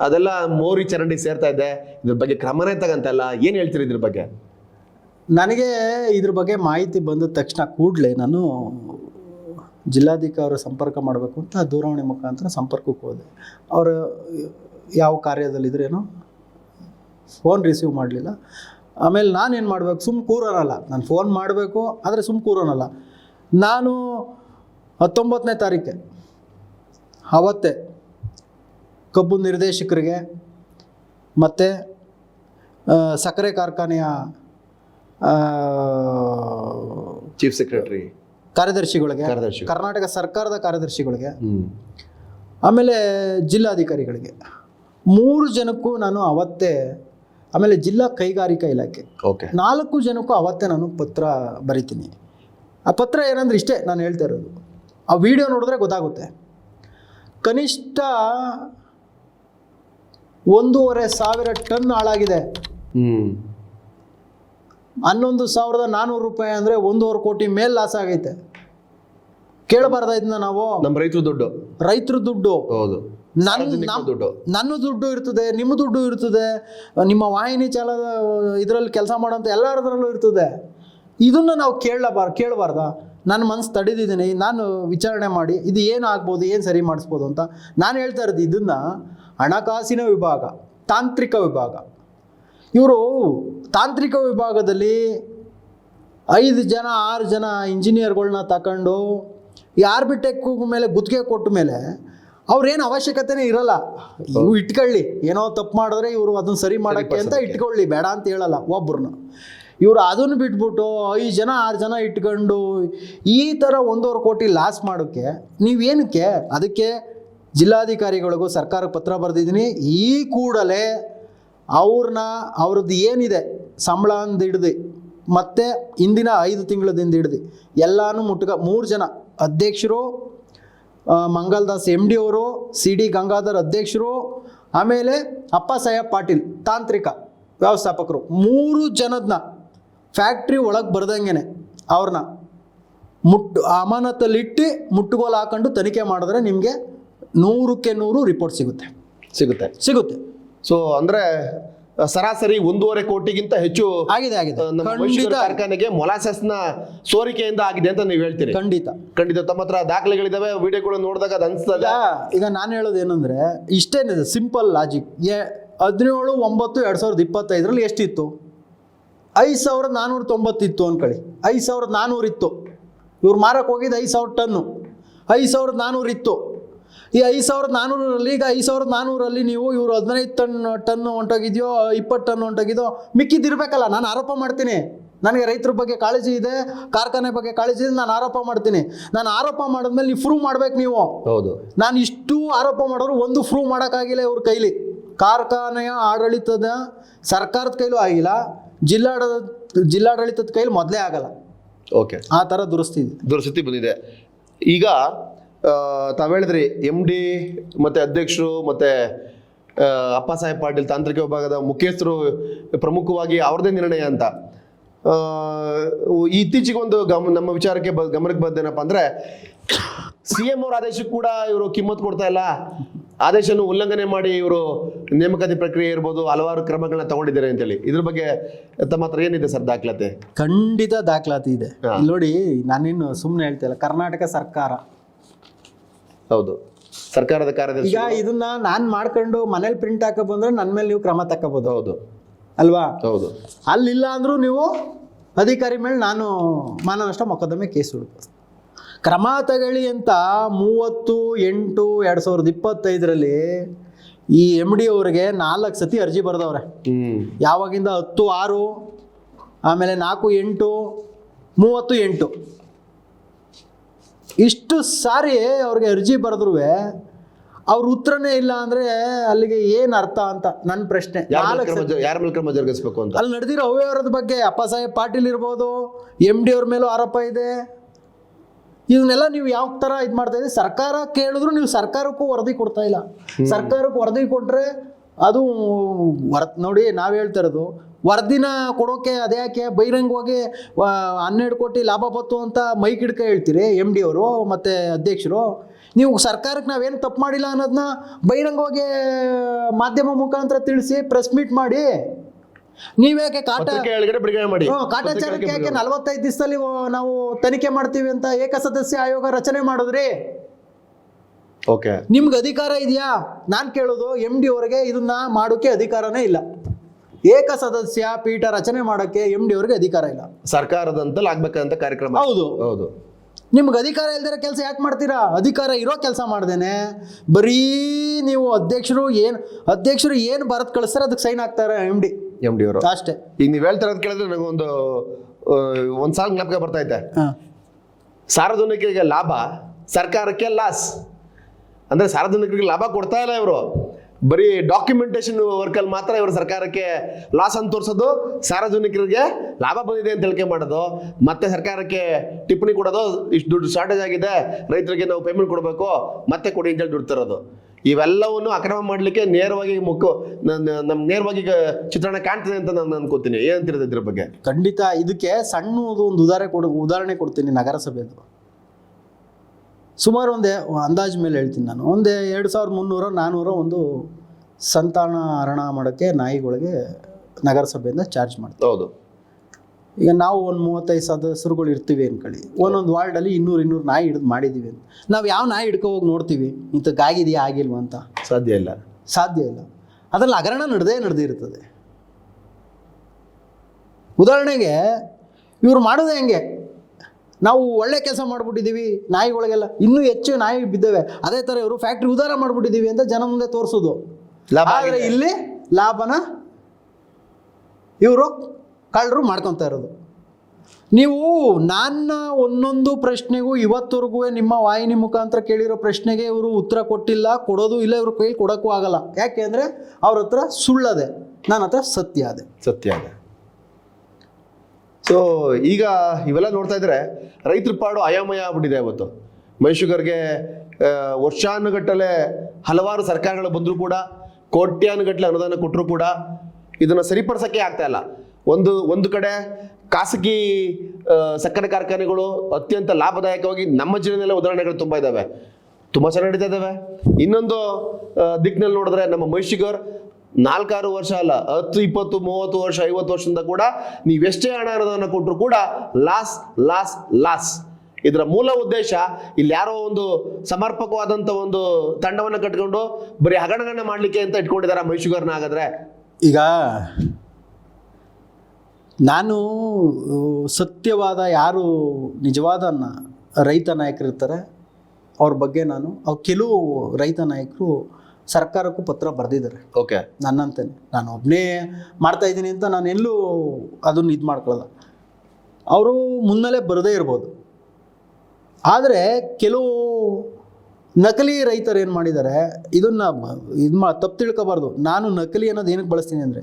ಅದೆಲ್ಲ ಮೋರಿ ಚರಂಡಿ ಸೇರ್ತಾ ಇದೆ. ಇದ್ರ ಬಗ್ಗೆ ಕ್ರಮನೇ ತಗಂತಲ್ಲ ಏನ್ ಹೇಳ್ತೀರಿ ಇದ್ರ ಬಗ್ಗೆ? ನನಗೆ ಇದ್ರ ಬಗ್ಗೆ ಮಾಹಿತಿ ಬಂದ ತಕ್ಷಣ ಕೂಡಲೇ ನಾನು ಜಿಲ್ಲಾಧಿಕಾರಿ ಸಂಪರ್ಕ ಮಾಡಬೇಕು ಅಂತ ದೂರವಾಣಿ ಮುಖಾಂತರ ಸಂಪರ್ಕಕ್ಕೆ ಹೋದೆ. ಅವರು ಯಾವ ಕಾರ್ಯದಲ್ಲಿದ್ರೇನು ಫೋನ್ ರಿಸೀವ್ ಮಾಡಲಿಲ್ಲ. ಆಮೇಲೆ ನಾನೇನು ಮಾಡಬೇಕು? ಸುಮ್ಮ ಕೂರೋನಲ್ಲ. ನಾನು ಫೋನ್ ಮಾಡಬೇಕು ಆದರೆ ಸುಮ್ಮ ಕೂರೋನಲ್ಲ. ನಾನು ಹತ್ತೊಂಬತ್ತನೇ ತಾರೀಕೆ ಅವತ್ತೇ ಕಬ್ಬು ನಿರ್ದೇಶಕರಿಗೆ ಮತ್ತು ಸಕ್ಕರೆ ಕಾರ್ಖಾನೆಯ ಚೀಫ್ ಸೆಕ್ರೆಟರಿ ಕಾರ್ಯದರ್ಶಿಗಳಿಗೆ ಕಾರ್ಯದರ್ಶಿ ಕರ್ನಾಟಕ ಸರ್ಕಾರದ ಕಾರ್ಯದರ್ಶಿಗಳಿಗೆ ಆಮೇಲೆ ಜಿಲ್ಲಾಧಿಕಾರಿಗಳಿಗೆ. ಮೂರು ಜನಕ್ಕೂ ನಾನು ಅವತ್ತೇ ಆಮೇಲೆ ಜಿಲ್ಲಾ ಕೈಗಾರಿಕಾ ಇಲಾಖೆ. ಓಕೆ. ನಾಲ್ಕು ಜನಕ್ಕೂ ಅವತ್ತೇ ನಾನು ಪತ್ರ ಬರಿತೀನಿ. ಆ ಪತ್ರ ಏನಂದ್ರೆ ಇಷ್ಟೇ ನಾನು ಹೇಳ್ತಾ ಇರೋದು. ಆ ವಿಡಿಯೋ ನೋಡಿದ್ರೆ ಗೊತ್ತಾಗುತ್ತೆ. ಕನಿಷ್ಠ ಒಂದೂವರೆ ಸಾವಿರ ಟನ್ ಹಾಳಾಗಿದೆ. ಹನ್ನೊಂದು ಸಾವಿರದ ನಾನ್ನೂರು ರೂಪಾಯಿ ಅಂದರೆ ಒಂದೂವರೆ ಕೋಟಿ ಮೇಲೆ ಲಾಸ್ ಆಗೈತೆ. ಕೇಳಬಾರ್ದ ಇದನ್ನ ನಾವು. ನಮ್ಮ ರೈತರು ದುಡ್ಡು. ರೈತರ ದುಡ್ಡು. ಹೌದು. ನನ್ನ ದುಡ್ಡು. ನನ್ನ ದುಡ್ಡು ಇರ್ತದೆ ನಿಮ್ಮ ದುಡ್ಡು ಇರ್ತದೆ ನಿಮ್ಮ ವಾಹಿನಿ ಚಾಲ ಇದರಲ್ಲಿ ಕೆಲಸ ಮಾಡೋಂಥ ಎಲ್ಲರದ್ರಲ್ಲೂ ಇರ್ತದೆ. ಇದನ್ನು ನಾವು ಕೇಳಬಾರ ಕೇಳಬಾರ್ದ? ನನ್ನ ಮನಸ್ಸು ತಡೆದಿದ್ದೀನಿ ನಾನು ವಿಚಾರಣೆ ಮಾಡಿ ಇದು ಏನು ಆಗ್ಬೋದು ಏನು ಸರಿ ಮಾಡಿಸ್ಬೋದು ಅಂತ ನಾನು ಹೇಳ್ತಾ ಇರೋದು ಇದನ್ನು ಹಣಕಾಸಿನ ವಿಭಾಗ ತಾಂತ್ರಿಕ ವಿಭಾಗ. ಇವರು ತಾಂತ್ರಿಕ ವಿಭಾಗದಲ್ಲಿ ಐದು ಜನ ಆರು ಜನ ಇಂಜಿನಿಯರ್ಗಳನ್ನ ತಗೊಂಡು ಈ ಆರ್ಬಿಟೆಕ್ ಮೇಲೆ ಗುತ್ತಿಗೆ ಕೊಟ್ಟ ಮೇಲೆ ಅವ್ರೇನು ಅವಶ್ಯಕತೆನೇ ಇರಲ್ಲ. ಇವು ಇಟ್ಕೊಳ್ಳಿ. ಏನೋ ತಪ್ಪು ಮಾಡಿದ್ರೆ ಇವರು ಅದನ್ನ ಸರಿ ಮಾಡೋಕ್ಕೆ ಅಂತ ಇಟ್ಕೊಳ್ಳಿ. ಬೇಡ ಅಂತ ಹೇಳಲ್ಲ ಒಬ್ಬರನ್ನ ಇವರು ಅದನ್ನು ಬಿಟ್ಬಿಟ್ಟು ಐದು ಜನ ಆರು ಜನ ಇಟ್ಕೊಂಡು ಈ ಥರ ಒಂದೂವರೆ ಕೋಟಿ ಲಾಸ್ ಮಾಡೋಕ್ಕೆ ನೀವೇನಕ್ಕೆ? ಅದಕ್ಕೆ ಜಿಲ್ಲಾಧಿಕಾರಿಗಳಿಗೂ ಸರ್ಕಾರಕ್ಕೆ ಪತ್ರ ಬರೆದಿದ್ದೀನಿ. ಈ ಕೂಡಲೇ ಅವ್ರನ್ನ ಅವ್ರದ್ದು ಏನಿದೆ? ಸಂಬಳ ಅಂದ ಹಿಡ್ದು ಮತ್ತು ಇಂದಿನ ಐದು ತಿಂಗಳದಿಂದ ಹಿಡ್ದು ಎಲ್ಲಾನು ಮುಟ್ಕ ಮೂರು ಜನ ಅಧ್ಯಕ್ಷರು ಮಂಗಲ್ದಾಸ್ ಎಂ ಡಿ ಅವರು ಸಿ ಡಿ ಗಂಗಾಧರ್ ಅಧ್ಯಕ್ಷರು ಆಮೇಲೆ ಅಪ್ಪ ಸಾಹೇಬ್ ಪಾಟೀಲ್ ತಾಂತ್ರಿಕ ವ್ಯವಸ್ಥಾಪಕರು ಮೂರು ಜನದನ್ನ ಫ್ಯಾಕ್ಟ್ರಿ ಒಳಗೆ ಬರ್ದಂಗೆನೆ ಅವ್ರನ್ನ ಮುಟ್ಟು ಅಮಾನತಲ್ಲಿಟ್ಟು ಮುಟ್ಟುಗೋಲು ಹಾಕೊಂಡು ತನಿಖೆ ಮಾಡಿದ್ರೆ ನಿಮಗೆ ನೂರಕ್ಕೆ ನೂರು ರಿಪೋರ್ಟ್ ಸಿಗುತ್ತೆ. ಸಿಗುತ್ತೆ. ಸಿಗುತ್ತೆ. ಸೊ ಅಂದ್ರೆ ಸರಾಸರಿ ಒಂದೂವರೆ ಕೋಟಿಗಿಂತ ಹೆಚ್ಚು ಆಗಿದೆ ಆಗಿದೆ. ಮೈಸೂರು ಕಾರ್ಖಾನೆಗೆ ಮೊಲಾಸಸ್ನ ಸೋರಿಕೆಯಿಂದ ಆಗಿದೆ ಅಂತ ನೀವು ಹೇಳ್ತೀರಿ. ಖಂಡಿತ. ಖಂಡಿತ. ತಮ್ಮ ಹತ್ರ ದಾಖಲೆಗಳಿದಾವೆ ವಿಡಿಯೋಗಳು ನೋಡಿದಾಗ ಅದು ಅನ್ಸ್ತದೆ. ಈಗ ನಾನು ಹೇಳೋದು ಏನಂದ್ರೆ ಇಷ್ಟೇನಿದೆ ಸಿಂಪಲ್ ಲಾಜಿಕ್ ಹದಿನೇಳು ಒಂಬತ್ತು ಎರಡ್ ಸಾವಿರದ ಇಪ್ಪತ್ತೈದರಲ್ಲಿ ಎಷ್ಟಿತ್ತು? ಐದು ಸಾವಿರದ ನಾನ್ನೂರ ತೊಂಬತ್ತಿತ್ತು ಅನ್ಕೊಳ್ಳಿ. ಐದು ಸಾವಿರದ ನಾನ್ನೂರು ಇತ್ತು ಇವ್ರು ಮಾರಕ್ಕೆ ಹೋಗಿದ್ದು ಐದು ಸಾವಿರ ಟನ್ನು. ಐದು ಸಾವಿರದ ನಾನ್ನೂರು ಇತ್ತು ಈ ಐದು ಸಾವಿರದ ನಾನ್ನೂರಲ್ಲಿ ಈಗ ಐದು ಸಾವಿರದ ನಾನ್ನೂರಲ್ಲಿ ನೀವು ಇವರು ಹದಿನೈದು ಟನ್ ಟನ್ ಹೊಂಟೋಗಿದೆಯೋ ಇಪ್ಪತ್ತು ಟನ್ ಹೊಂಟೋಗಿದೋ ಮಿಕ್ಕಿದ್ದಿರಬೇಕಲ್ಲ ನಾನು ಆರೋಪ ಮಾಡ್ತೀನಿ. ನನಗೆ ರೈತರ ಬಗ್ಗೆ ಕಾಳಜಿ ಇದೆ ಕಾರ್ಖಾನೆ ಬಗ್ಗೆ ಕಾಳಜಿ ಇದೆ ನಾನು ಆರೋಪ ಮಾಡ್ತೀನಿ. ನಾನು ಆರೋಪ ಮಾಡಿದ್ಮೇಲೆ ನೀವು ಪ್ರೂವ್ ಮಾಡ್ಬೇಕು ನೀವು. ಹೌದು. ನಾನು ಇಷ್ಟು ಆರೋಪ ಮಾಡೋರು ಒಂದು ಪ್ರೂವ್ ಮಾಡೋಕ್ಕಾಗಿಲ್ಲ ಇವ್ರ ಕೈಲಿ. ಕಾರ್ಖಾನೆಯ ಆಡಳಿತದ ಸರ್ಕಾರದ ಕೈಲೂ ಆಗಿಲ್ಲ ಜಿಲ್ಲಾಡ ಜಿಲ್ಲಾಡಳಿತದ ಕೈಲಿ ಮೊದಲೇ ಆಗಲ್ಲ. ಓಕೆ ಆ ಥರ ದುರಸ್ತಿ ದುರಸ್ಥಿತಿ ಬಂದಿದೆ. ಈಗ ತಾವ್ ಹೇಳಿದ್ರಿ ಎಂ ಡಿ ಮತ್ತೆ ಅಧ್ಯಕ್ಷರು ಮತ್ತೆ ಅಪ್ಪ ಸಾಹೇಬ್ ಪಾಟೀಲ್ ತಾಂತ್ರಿಕ ವಿಭಾಗದ ಮುಖ್ಯಸ್ಥರು ಪ್ರಮುಖವಾಗಿ ಅವ್ರದೇ ನಿರ್ಣಯ ಅಂತ. ಇತ್ತೀಚೆಗೆ ಒಂದು ಗಮ ನಮ್ಮ ವಿಚಾರಕ್ಕೆ ಬ ಗಮನಕ್ಕೆ ಬಂದೇನಪ್ಪ ಅಂದರೆ ಸಿ ಎಂ ಅವ್ರ ಆದೇಶಕ್ಕೆ ಕೂಡ ಇವರು ಕಿಮ್ಮತ್ ಕೊಡ್ತಾ ಇಲ್ಲ. ಆದೇಶನ ಉಲ್ಲಂಘನೆ ಮಾಡಿ ಇವರು ನೇಮಕಾತಿ ಪ್ರಕ್ರಿಯೆ ಇರ್ಬೋದು ಹಲವಾರು ಕ್ರಮಗಳನ್ನ ತಗೊಂಡಿದ್ದಾರೆ ಅಂತೇಳಿ. ಇದ್ರ ಬಗ್ಗೆ ತಮ್ಮ ಹತ್ರ ಏನಿದೆ ಸರ್ ದಾಖಲಾತಿ? ಖಂಡಿತ ದಾಖಲಾತಿ ಇದೆ. ಇಲ್ಲಿ ನೋಡಿ ನಾನಿನ್ನು ಸುಮ್ಮನೆ ಹೇಳ್ತಿಲ್ಲ ಕರ್ನಾಟಕ ಸರ್ಕಾರ ಹೌದು. ಸರ್ಕಾರದ ಕಾರ್ಯದರ್ಶಿ ಈಗ ಇದನ್ನ ನಾನು ಮಾಡ್ಕೊಂಡು ಮನೇಲಿ ಪ್ರಿಂಟ್ ಹಾಕೋ ಬಂದ್ರೆ ನನ್ನ ಮೇಲೆ ನೀವು ಕ್ರಮ ತಕ್ಕಬಹುದು ಹೌದು. ಅಲ್ವಾ? ಹೌದು. ಅಲ್ಲಿಲ್ಲ ಅಂದ್ರೂ ನೀವು ಅಧಿಕಾರಿ ಮೇಲೆ ನಾನು ಮಾನನಷ್ಟ ಮೊಕದ್ದಮೆ ಕೇಸ್ ಹುಡುಕ ಕ್ರಮ ತಗೊಳ್ಳಿ ಅಂತ ಮೂವತ್ತು ಎಂಟು ಎರಡು ಸಾವಿರದ ಇಪ್ಪತ್ತೈದರಲ್ಲಿ ಈ ಎಂ ಡಿ ಅವ್ರಿಗೆ ನಾಲ್ಕು ಸತಿ ಅರ್ಜಿ ಬರೆದವ್ರೆ. ಯಾವಾಗಿಂದ ಹತ್ತು ಆರು ಆಮೇಲೆ ನಾಲ್ಕು ಎಂಟು ಮೂವತ್ತು ಎಂಟು. ಇಷ್ಟು ಸಾರಿ ಅವ್ರಿಗೆ ಅರ್ಜಿ ಬರೆದ್ರು ಅವ್ರ ಉತ್ತರನೇ ಇಲ್ಲ ಅಂದ್ರೆ ಅಲ್ಲಿಗೆ ಏನು ಅರ್ಥ ಅಂತ ನನ್ನ ಪ್ರಶ್ನೆ. ಯಾರ ಮೇಲೆ ಕ್ರಮ ಜರುಗಿಸ್ಬೇಕು ಅಂತ? ಅಲ್ಲಿ ನಡೆದಿರೋ ಅವ್ಯವಹಾರದ ಬಗ್ಗೆ ಅಪ್ಪ ಸಾಹೇಬ್ ಪಾಟೀಲ್ ಇರ್ಬೋದು ಎಂ ಡಿ ಅವ್ರ ಮೇಲೂ ಆರೋಪ ಇದೆ. ಇದನ್ನೆಲ್ಲ ನೀವು ಯಾವ ತರ ಇದು ಮಾಡ್ತಾ ಇದ್ದೀರಿ? ಸರ್ಕಾರ ಕೇಳಿದ್ರು ನೀವು ಸರ್ಕಾರಕ್ಕೂ ವರದಿ ಕೊಡ್ತಾ ಇಲ್ಲ. ಸರ್ಕಾರಕ್ಕೂ ವರದಿ ಕೊಟ್ರೆ ಅದು ವರ ನೋಡಿ ನಾವು ಹೇಳ್ತಾ ಇರೋದು ವರದಿನ ಕೊಡೋಕೆ ಅದ್ಯಾಕೆ ಬಹಿರಂಗವಾಗಿ ಹನ್ನೆರಡು ಕೋಟಿ ಲಾಭ ಬತ್ತು ಅಂತ ಮೈಕ್ ಹಿಡ್ಕ ಹೇಳ್ತೀರಿ ಎಂ ಡಿ ಅವರು ಮತ್ತು ಅಧ್ಯಕ್ಷರು? ನೀವು ಸರ್ಕಾರಕ್ಕೆ ನಾವೇನು ತಪ್ಪು ಮಾಡಿಲ್ಲ ಅನ್ನೋದನ್ನ ಬಹಿರಂಗವಾಗಿ ಮಾಧ್ಯಮ ಮುಖಾಂತರ ತಿಳಿಸಿ ಪ್ರೆಸ್ ಮೀಟ್ ಮಾಡಿ. ನೀವ್ಯಾಕೆ ಕಾಟ ಮಾಡಿ. ಕಾಟಾಚಾರಕ್ಕೆ ಯಾಕೆ ನಲವತ್ತೈದು ದಿವಸದಲ್ಲಿ ನಾವು ತನಿಖೆ ಮಾಡ್ತೀವಿ ಅಂತ ಏಕಸದಸ್ಯ ಆಯೋಗ ರಚನೆ ಮಾಡಿದ್ರಿ? ಓಕೆ ನಿಮ್ಗೆ ಅಧಿಕಾರ ಇದೆಯಾ? ನಾನು ಕೇಳೋದು ಎಂ ಡಿ ಅವರಿಗೆ ಇದನ್ನ ಮಾಡೋಕ್ಕೆ ಅಧಿಕಾರನೇ ಇಲ್ಲ. ಏಕಸದಸ್ಯ ಪೀಠ ರಚನೆ ಮಾಡೋಕ್ಕೆ ಎಂ ಡಿ ಅವ್ರಿಗೆ ಅಧಿಕಾರ ಇಲ್ಲ. ಸರ್ಕಾರದಂತಲ್ಲಿ ಆಗ್ಬೇಕಂತ ಕಾರ್ಯಕ್ರಮ. ಹೌದು. ಹೌದು. ನಿಮ್ಗೆ ಅಧಿಕಾರ ಇಲ್ದಿರೋ ಕೆಲಸ ಯಾಕೆ ಮಾಡ್ತೀರಾ? ಅಧಿಕಾರ ಇರೋ ಕೆಲಸ ಮಾಡ್ದೇನೆ. ಬರೀ ನೀವು ಅಧ್ಯಕ್ಷರು ಏನು ಅಧ್ಯಕ್ಷರು ಏನು ಬರತ್ ಕಳಿಸ್ತಾರೆ ಅದಕ್ಕೆ ಸೈನ್ ಹಾಕ್ತಾರೆ ಎಂ ಡಿ ಎಂ ಡಿ ಅವರು. ಅಷ್ಟೇ. ಈಗ ನೀವು ಹೇಳ್ತಾರೆ ಇರೋದು ಕೇಳಿದ್ರೆ ನನಗೊಂದು ಒಂದು ಒಂದ್ ಸಾಂಗ್ ಜ್ಞಾಪಕ ಬರ್ತಾ ಇದೆ ಹಾಂ. ಸಾರ್ವಜನಿಕರಿಗೆ ಲಾಭ ಸರ್ಕಾರಕ್ಕೆ ಲಾಸ್ ಅಂದ್ರೆ ಸಾರ್ವಜನಿಕರಿಗೆ ಲಾಭ ಕೊಡ್ತಾ ಇಲ್ಲ ಇವರು. ಬರೀ ಡಾಕ್ಯುಮೆಂಟೇಶನ್ ವರ್ಕಲ್ಲಿ ಮಾತ್ರ ಇವರು ಸರ್ಕಾರಕ್ಕೆ ಲಾಸ್ ಅಂತ ತೋರಿಸೋದು, ಸಾರ್ವಜನಿಕರಿಗೆ ಲಾಭ ಬಂದಿದೆ ಅಂತ ಹೇಳಿಕೆ ಮಾಡೋದು, ಮತ್ತೆ ಸರ್ಕಾರಕ್ಕೆ ಟಿಪ್ಪಣಿ ಕೊಡೋದು, ಇಷ್ಟು ದುಡ್ಡು ಶಾರ್ಟೇಜ್ ಆಗಿದೆ, ರೈತರಿಗೆ ನಾವು ಪೇಮೆಂಟ್ ಕೊಡಬೇಕು, ಮತ್ತೆ ಕೊಡಿ ಅಂತ ಹೇಳಿ ದುಡ್ಡು ತರೋದು ಇವೆಲ್ಲವನ್ನು ಅಕ್ರಮ ಮಾಡಲಿಕ್ಕೆ ನೇರವಾಗಿ ಮುಖ ನಮ್ ನೇರವಾಗಿ ಚಿತ್ರಣ ಕಾಣ್ತದೆ ಅಂತ ನಾನು ಅನ್ಕೋತೀನಿ. ಏನಂತಿರೋದು ಇದ್ರ ಬಗ್ಗೆ? ಖಂಡಿತ ಇದಕ್ಕೆ ಸಣ್ಣದು ಒಂದು ಉದಾಹರಣೆ ಕೊಡು ಉದಾಹರಣೆ ಕೊಡ್ತೀನಿ ನಗರಸಭೆದು. ಸುಮಾರು ಒಂದೇ ಅಂದಾಜು ಮೇಲೆ ಹೇಳ್ತೀನಿ ನಾನು. ಒಂದೇ ಎರಡು ಸಾವಿರದ ಮುನ್ನೂರ ನಾನ್ನೂರ ಒಂದು ಸಂತಾನ ಹರಣ ಮಾಡೋಕ್ಕೆ ನಾಯಿಗಳಿಗೆ ನಗರಸಭೆಯಿಂದ ಚಾರ್ಜ್ ಮಾಡ್ತೀವಿ ಹೌದು. ಈಗ ನಾವು ಒಂದು ಮೂವತ್ತೈದು ಸದಸ್ಯರುಗಳು ಇರ್ತೀವಿ ಅನ್ಕೊಳ್ಳಿ. ಒಂದೊಂದು ವಾರ್ಡಲ್ಲಿ ಇನ್ನೂರು ಇನ್ನೂರು ನಾಯಿ ಹಿಡಿದು ಮಾಡಿದ್ದೀವಿ ಅಂತ. ನಾವು ಯಾವ ನಾಯಿ ಹಿಡ್ಕೊ ಹೋಗಿ ನೋಡ್ತೀವಿ ಇಂಥದ್ದಾಗಿದೆಯಾ ಆಗಿಲ್ವ ಅಂತ? ಸಾಧ್ಯ ಇಲ್ಲ. ಸಾಧ್ಯ ಇಲ್ಲ. ಅದರಲ್ಲಿ ಹಗರಣ ನಡೆದೇ ನಡೆದಿರ್ತದೆ ಉದಾಹರಣೆಗೆ ಇವ್ರು ಮಾಡೋದೇ ಹೆಂಗೆ? ನಾವು ಒಳ್ಳೆ ಕೆಲಸ ಮಾಡಿಬಿಟ್ಟಿದ್ದೀವಿ ನಾಯಿಗಳಿಗೆಲ್ಲ ಇನ್ನೂ ಹೆಚ್ಚು ನಾಯಿ ಬಿದ್ದೇವೆ. ಅದೇ ಥರ ಇವರು ಫ್ಯಾಕ್ಟ್ರಿ ಉದಾರ ಮಾಡಿಬಿಟ್ಟಿದ್ದೀವಿ ಅಂತ ಜನ ಮುಂದೆ ತೋರಿಸೋದು. ಆದರೆ ಇಲ್ಲಿ ಲಾಭನ ಇವರು ಕಳ್ಳರು ಮಾಡ್ಕೊತಾ ಇರೋದು. ನೀವು ನನ್ನ ಒಂದೊಂದು ಪ್ರಶ್ನೆಗೂ ಇವತ್ತವರೆಗೂ ನಿಮ್ಮ ವಾಹಿನಿ ಮುಖಾಂತರ ಕೇಳಿರೋ ಪ್ರಶ್ನೆಗೆ ಇವರು ಉತ್ತರ ಕೊಟ್ಟಿಲ್ಲ ಕೊಡೋದು ಇಲ್ಲ ಇವ್ರ ಕೈಲಿ ಕೊಡೋಕ್ಕೂ ಆಗಲ್ಲ. ಯಾಕೆ ಅಂದರೆ ಅವ್ರ ಹತ್ರ ಸುಳ್ಳದೆ. ನನ್ನ ಹತ್ರ ಸತ್ಯ ಅದೆ ಸತ್ಯ ಅದ ಸೊ ಈಗ ಇವೆಲ್ಲ ನೋಡ್ತಾ ಇದ್ರೆ ರೈತರ ಪಾಡು ಅಯಾಮಯ ಆಗ್ಬಿಟ್ಟಿದೆ ಇವತ್ತು ಮೈಸೂಗರ್ಗೆ ವರ್ಷಾನುಗಟ್ಟಲೆ ಹಲವಾರು ಸರ್ಕಾರಗಳು ಬಂದರೂ ಕೂಡ, ಕೋಟ್ಯಾನುಗಟ್ಟಲೆ ಅನುದಾನ ಕೊಟ್ಟರು ಕೂಡ ಇದನ್ನು ಸರಿಪಡಿಸೋಕ್ಕೆ ಆಗ್ತಾ ಇಲ್ಲ. ಒಂದು ಒಂದು ಕಡೆ ಖಾಸಗಿ ಸಕ್ಕರೆ ಕಾರ್ಖಾನೆಗಳು ಅತ್ಯಂತ ಲಾಭದಾಯಕವಾಗಿ ನಮ್ಮ ಜಿಲ್ಲೆಯಲ್ಲೇ ಉದಾಹರಣೆಗಳು ತುಂಬ ಇದ್ದಾವೆ ತುಂಬ ಚೆನ್ನಾಗಿ ನಡೀತಾ ಇದ್ದಾವೆ ಇನ್ನೊಂದು ದಿಕ್ಕಿನಲ್ಲಿ ನೋಡಿದ್ರೆ ನಮ್ಮ ಮೈಶಿಗರ್ ನಾಲ್ಕಾರು ವರ್ಷ ಅಲ್ಲ, ಹತ್ತು, ಇಪ್ಪತ್ತು, ಮೂವತ್ತು ವರ್ಷ, ಐವತ್ತು ವರ್ಷದಿಂದ ಕೂಡ ನೀವೆಷ್ಟೇ ಹಣ ಅನ್ನೋದನ್ನ ಕೊಟ್ಟರು ಕೂಡ ಲಾಸ್ ಲಾಸ್ ಲಾಸ್ ಇದರ ಮೂಲ ಉದ್ದೇಶ ಇಲ್ಲಿ ಯಾರೋ ಒಂದು ಸಮರ್ಪಕವಾದಂತ ಒಂದು ತಂಡವನ್ನು ಕಟ್ಕೊಂಡು ಬರೀ ಹಗರಣಗಳನ್ನ ಮಾಡ್ಲಿಕ್ಕೆ ಅಂತ ಇಟ್ಕೊಂಡಿದ್ದಾರೆ ಮೈಸೂಗರ್ನ ಹಾಗಾದ್ರೆ. ಈಗ ನಾನು ಸತ್ಯವಾದ ಯಾರು ನಿಜವಾದ ರೈತ ನಾಯಕರಿರ್ತಾರೆ, ಅವ್ರ ಬಗ್ಗೆ ನಾನು ಕೆಲವು ರೈತ ನಾಯಕರು ಸರ್ಕಾರಕ್ಕೂ ಪತ್ರ ಬರೆದಿದ್ದಾರೆ. ಓಕೆ. ನನ್ನಂತೇನೆ. ನಾನು ಒಬ್ಬನೇ ಮಾಡ್ತಾ ಇದ್ದೀನಿ ಅಂತ ನಾನು ಎಲ್ಲೂ ಅದನ್ನು ಇದು ಮಾಡ್ಕೊಳ್ಳಲ್ಲ. ಅವರು ಮುನ್ನಲೇ ಬರದೇ ಇರ್ಬೋದು. ಆದರೆ ಕೆಲವು ನಕಲಿ ರೈತರು ಏನು ಮಾಡಿದ್ದಾರೆ ಇದನ್ನು ಇದು ಮಾ ತಪ್ಪು ತಿಳ್ಕೊಬಾರ್ದು. ನಾನು ನಕಲಿ ಅನ್ನೋದು ಏನಕ್ಕೆ ಬಳಸ್ತೀನಿ ಅಂದರೆ